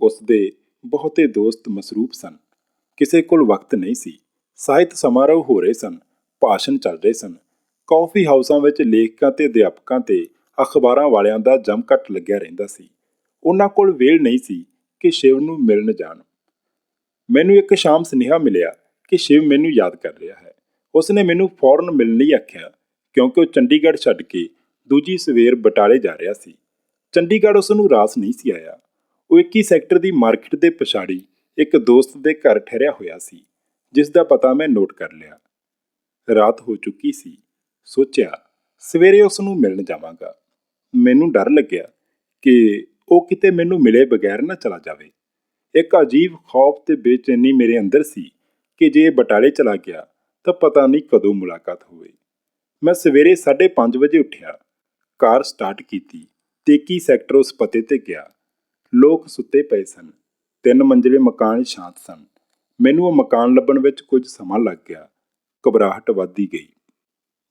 S1: ਉਸ ਦੇ ਬਹੁਤੇ ਦੋਸਤ ਮਸਰੂਪ ਸਨ। ਕਿਸੇ ਕੋਲ ਵਕਤ ਨਹੀਂ ਸੀ। ਸਾਹਿਤ ਸਮਾਰੋਹ ਹੋ ਰਹੇ ਸਨ। ਭਾਸ਼ਣ ਚੱਲ ਰਹੇ ਸਨ। ਕਾਫੀ ਹਾਊਸਾਂ ਵਿੱਚ ਲੇਖਕਾਂ ਤੇ ਅਧਿਆਪਕਾਂ ਤੇ ਅਖਬਾਰਾਂ ਵਾਲਿਆਂ ਦਾ ਜਮਕਟ ਲੱਗਿਆ ਰਹਿੰਦਾ ਸੀ। ਉਹਨਾਂ ਕੋਲ ਵੇਲ ਨਹੀਂ ਸੀ ਕਿ ਸ਼ਿਵ ਨੂੰ ਮਿਲਣ ਜਾਣ। ਮੈਨੂੰ ਇੱਕ ਸ਼ਾਮ ਸੁਨੇਹਾ ਮਿਲਿਆ ਕਿ ਸ਼ਿਵ ਮੈਨੂੰ ਯਾਦ ਕਰ ਰਿਹਾ ਹੈ। ਉਸਨੇ ਮੈਨੂੰ ਫੌਰਨ ਮਿਲਣ ਲਈ ਆਖਿਆ, ਕਿਉਂਕਿ ਉਹ ਚੰਡੀਗੜ੍ਹ ਛੱਡ ਕੇ ਦੂਜੀ ਸਵੇਰ ਬਟਾਲੇ ਜਾ ਰਿਹਾ ਸੀ। ਚੰਡੀਗੜ੍ਹ ਉਸ ਨੂੰ ਰਾਸ ਨਹੀਂ ਸੀ ਆਇਆ। ਉਹ 21 ਸੈਕਟਰ ਦੀ ਮਾਰਕੀਟ ਦੇ ਪਛਾੜੀ ਇੱਕ ਦੋਸਤ ਦੇ ਘਰ ਠਹਿਰਿਆ ਹੋਇਆ ਸੀ, ਜਿਸ ਦਾ ਪਤਾ ਮੈਂ ਨੋਟ ਕਰ ਲਿਆ। ਰਾਤ ਹੋ ਚੁੱਕੀ ਸੀ। ਸੋਚਿਆ, ਸਵੇਰੇ ਉਸ ਨੂੰ ਮਿਲਣ ਜਾਵਾਂਗਾ। ਮੈਨੂੰ ਡਰ ਲੱਗਿਆ ਕਿ ਉਹ ਕਿਤੇ ਮੈਨੂੰ ਮਿਲੇ ਬਗੈਰ ਨਾ ਚਲਾ ਜਾਵੇ। ਇੱਕ ਅਜੀਬ ਖੌਫ ਤੇ ਬੇਚੈਨੀ ਮੇਰੇ ਅੰਦਰ ਸੀ ਕਿ ਜੇ ਬਟਾਲੇ ਚਲਾ ਗਿਆ ਤਾਂ ਪਤਾ ਨਹੀਂ ਕਦੋਂ ਮੁਲਾਕਾਤ ਹੋਵੇ। ਮੈਂ ਸਵੇਰੇ 5:30 ਵਜੇ ਉੱਠਿਆ। ਕਾਰ ਸਟਾਰਟ ਕੀਤੀ। ਤੇ ਕੀ ਸੈਕਟਰ ਉਸ ਪਤੇ ਤੇ ਗਿਆ। ਲੋਕ ਸੁੱਤੇ ਪਏ ਸਨ। ਤਿੰਨ ਮੰਜ਼ਲੇ ਮਕਾਨ ਸ਼ਾਂਤ ਸਨ। ਮੈਨੂੰ ਉਹ ਮਕਾਨ ਲੱਭਣ ਵਿੱਚ ਕੁਝ ਸਮਾਂ ਲੱਗ ਗਿਆ। ਘਬਰਾਹਟ ਵੱਧਦੀ ਗਈ।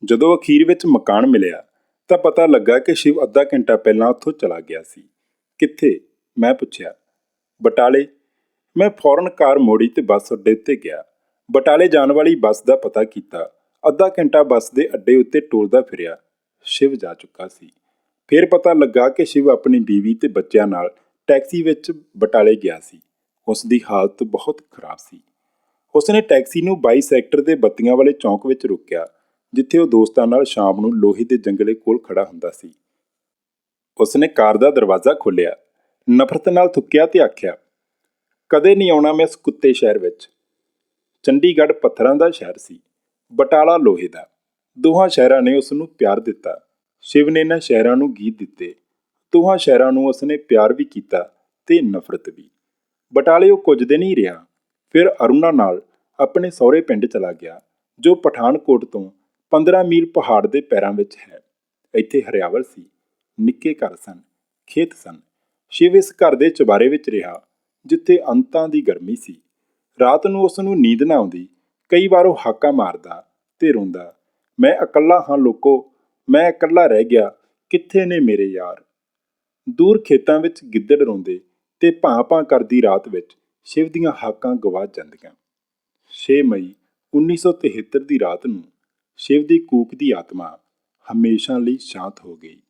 S1: ਜਦੋਂ ਅਖੀਰ ਵਿੱਚ ਮਕਾਨ ਮਿਲਿਆ ਤਾਂ ਪਤਾ ਲੱਗਾ ਕਿ ਸ਼ਿਵ ਅੱਧਾ ਘੰਟਾ ਪਹਿਲਾਂ ਉੱਥੋਂ ਚਲਾ ਗਿਆ ਸੀ। ਕਿੱਥੇ? ਮੈਂ ਪੁੱਛਿਆ। ਬਟਾਲੇ। ਮੈਂ ਫੌਰਨ ਕਾਰ ਮੋੜੀ ਤੇ ਬੱਸ ਅੱਡੇ ਉੱਤੇ ਗਿਆ। ਬਟਾਲੇ ਜਾਣ ਵਾਲੀ ਬੱਸ ਦਾ ਪਤਾ ਕੀਤਾ। ਅੱਧਾ ਘੰਟਾ ਬੱਸ ਦੇ ਅੱਡੇ ਉੱਤੇ ਟੋਲਦਾ ਫਿਰਿਆ। ਸ਼ਿਵ ਜਾ ਚੁੱਕਾ ਸੀ। ਫਿਰ ਪਤਾ ਲੱਗਾ ਕਿ ਸ਼ਿਵ ਆਪਣੀ ਬੀਵੀ ਤੇ ਬੱਚਿਆਂ ਨਾਲ ਟੈਕਸੀ ਵਿੱਚ ਬਟਾਲੇ ਗਿਆ ਸੀ। ਉਸ ਦੀ ਹਾਲਤ ਬਹੁਤ ਖਰਾਬ ਸੀ। ਉਸਨੇ ਟੈਕਸੀ ਨੂੰ 22 ਸੈਕਟਰ ਦੇ ਬੱਤੀਆਂ ਵਾਲੇ ਚੌਂਕ ਵਿੱਚ ਰੋਕਿਆ, ਜਿੱਥੇ ਉਹ ਦੋਸਤਾਂ ਨਾਲ ਸ਼ਾਮ ਨੂੰ ਲੋਹੇ ਦੇ ਜੰਗਲੇ ਕੋਲ ਖੜਾ ਹੁੰਦਾ ਸੀ। ਉਸਨੇ ਕਾਰ ਦਾ ਦਰਵਾਜ਼ਾ ਖੋਲ੍ਹਿਆ। ਨਫ਼ਰਤ ਨਾਲ ਥੁੱਕਿਆ ਤੇ ਆਖਿਆ, ਕਦੇ ਨਹੀਂ ਆਉਣਾ ਮੈਂ ਇਸ ਕੁੱਤੇ ਸ਼ਹਿਰ ਵਿੱਚ। ਚੰਡੀਗੜ੍ਹ ਪੱਥਰਾਂ ਦਾ ਸ਼ਹਿਰ ਸੀ, ਬਟਾਲਾ ਲੋਹੇ ਦਾ। ਦੋਹਾਂ ਸ਼ਹਿਰਾਂ ਨੇ ਉਸ ਨੂੰ ਪਿਆਰ ਦਿੱਤਾ। ਸ਼ਿਵ ਨੇ ਇਹਨਾਂ ਸ਼ਹਿਰਾਂ ਨੂੰ ਗੀਤ ਦਿੱਤੇ। ਦੋਹਾਂ ਸ਼ਹਿਰਾਂ ਨੂੰ ਉਸਨੇ ਪਿਆਰ ਵੀ ਕੀਤਾ ਤੇ ਨਫ਼ਰਤ ਵੀ। ਬਟਾਲੇ ਉਹ ਕੁਝ ਦਿਨ ਹੀ ਰਿਹਾ। ਫਿਰ ਅਰੁਣਾ ਨਾਲ ਆਪਣੇ ਸਹੁਰੇ ਪਿੰਡ ਚਲਾ ਗਿਆ, ਜੋ ਪਠਾਨਕੋਟ ਤੋਂ 15 ਮੀਲ ਪਹਾੜ ਦੇ ਪੈਰਾਂ ਵਿੱਚ ਹੈ। ਇੱਥੇ ਹਰਿਆਵਲ ਸੀ, ਨਿੱਕੇ ਘਰ ਸਨ, ਖੇਤ ਸਨ ਸ਼ਿਵ ਇਸ ਘਰ ਦੇ ਚੁਬਾਰੇ ਵਿੱਚ ਰਿਹਾ, ਜਿੱਥੇ ਅੰਤਾਂ ਦੀ ਗਰਮੀ ਸੀ। ਰਾਤ ਨੂੰ ਉਸ ਨੂੰ ਨੀਂਦ ਨਾ ਆਉਂਦੀ, ਕਈ ਵਾਰ ਉਹ ਹਾਕਾ ਮਾਰਦਾ ਤੇ ਰੋਂਦਾ, ਮੈਂ ਇਕੱਲਾ ਹਾਂ ਲੋਕੋ, ਮੈਂ ਇਕੱਲਾ ਰਹਿ ਗਿਆ, ਕਿੱਥੇ ਨੇ ਮੇਰੇ ਯਾਰ? ਦੂਰ ਖੇਤਾਂ ਵਿੱਚ ਗਿੱਦੜ ਰੋਂਦੇ ਤੇ ਭਾਂ-ਭਾਂ ਕਰਦੀ ਰਾਤ ਵਿੱਚ ਸ਼ਿਵ ਦੀਆਂ ਹਾਕਾਂ ਗਵਾਚ ਜਾਂਦੀਆਂ। 6 ਮਈ 1973 ਦੀ ਰਾਤ ਨੂੰ ਸ਼ਿਵ ਦੀ ਕੂਕ ਦੀ ਆਤਮਾ ਹਮੇਸ਼ਾ ਲਈ ਸ਼ਾਂਤ ਹੋ ਗਈ।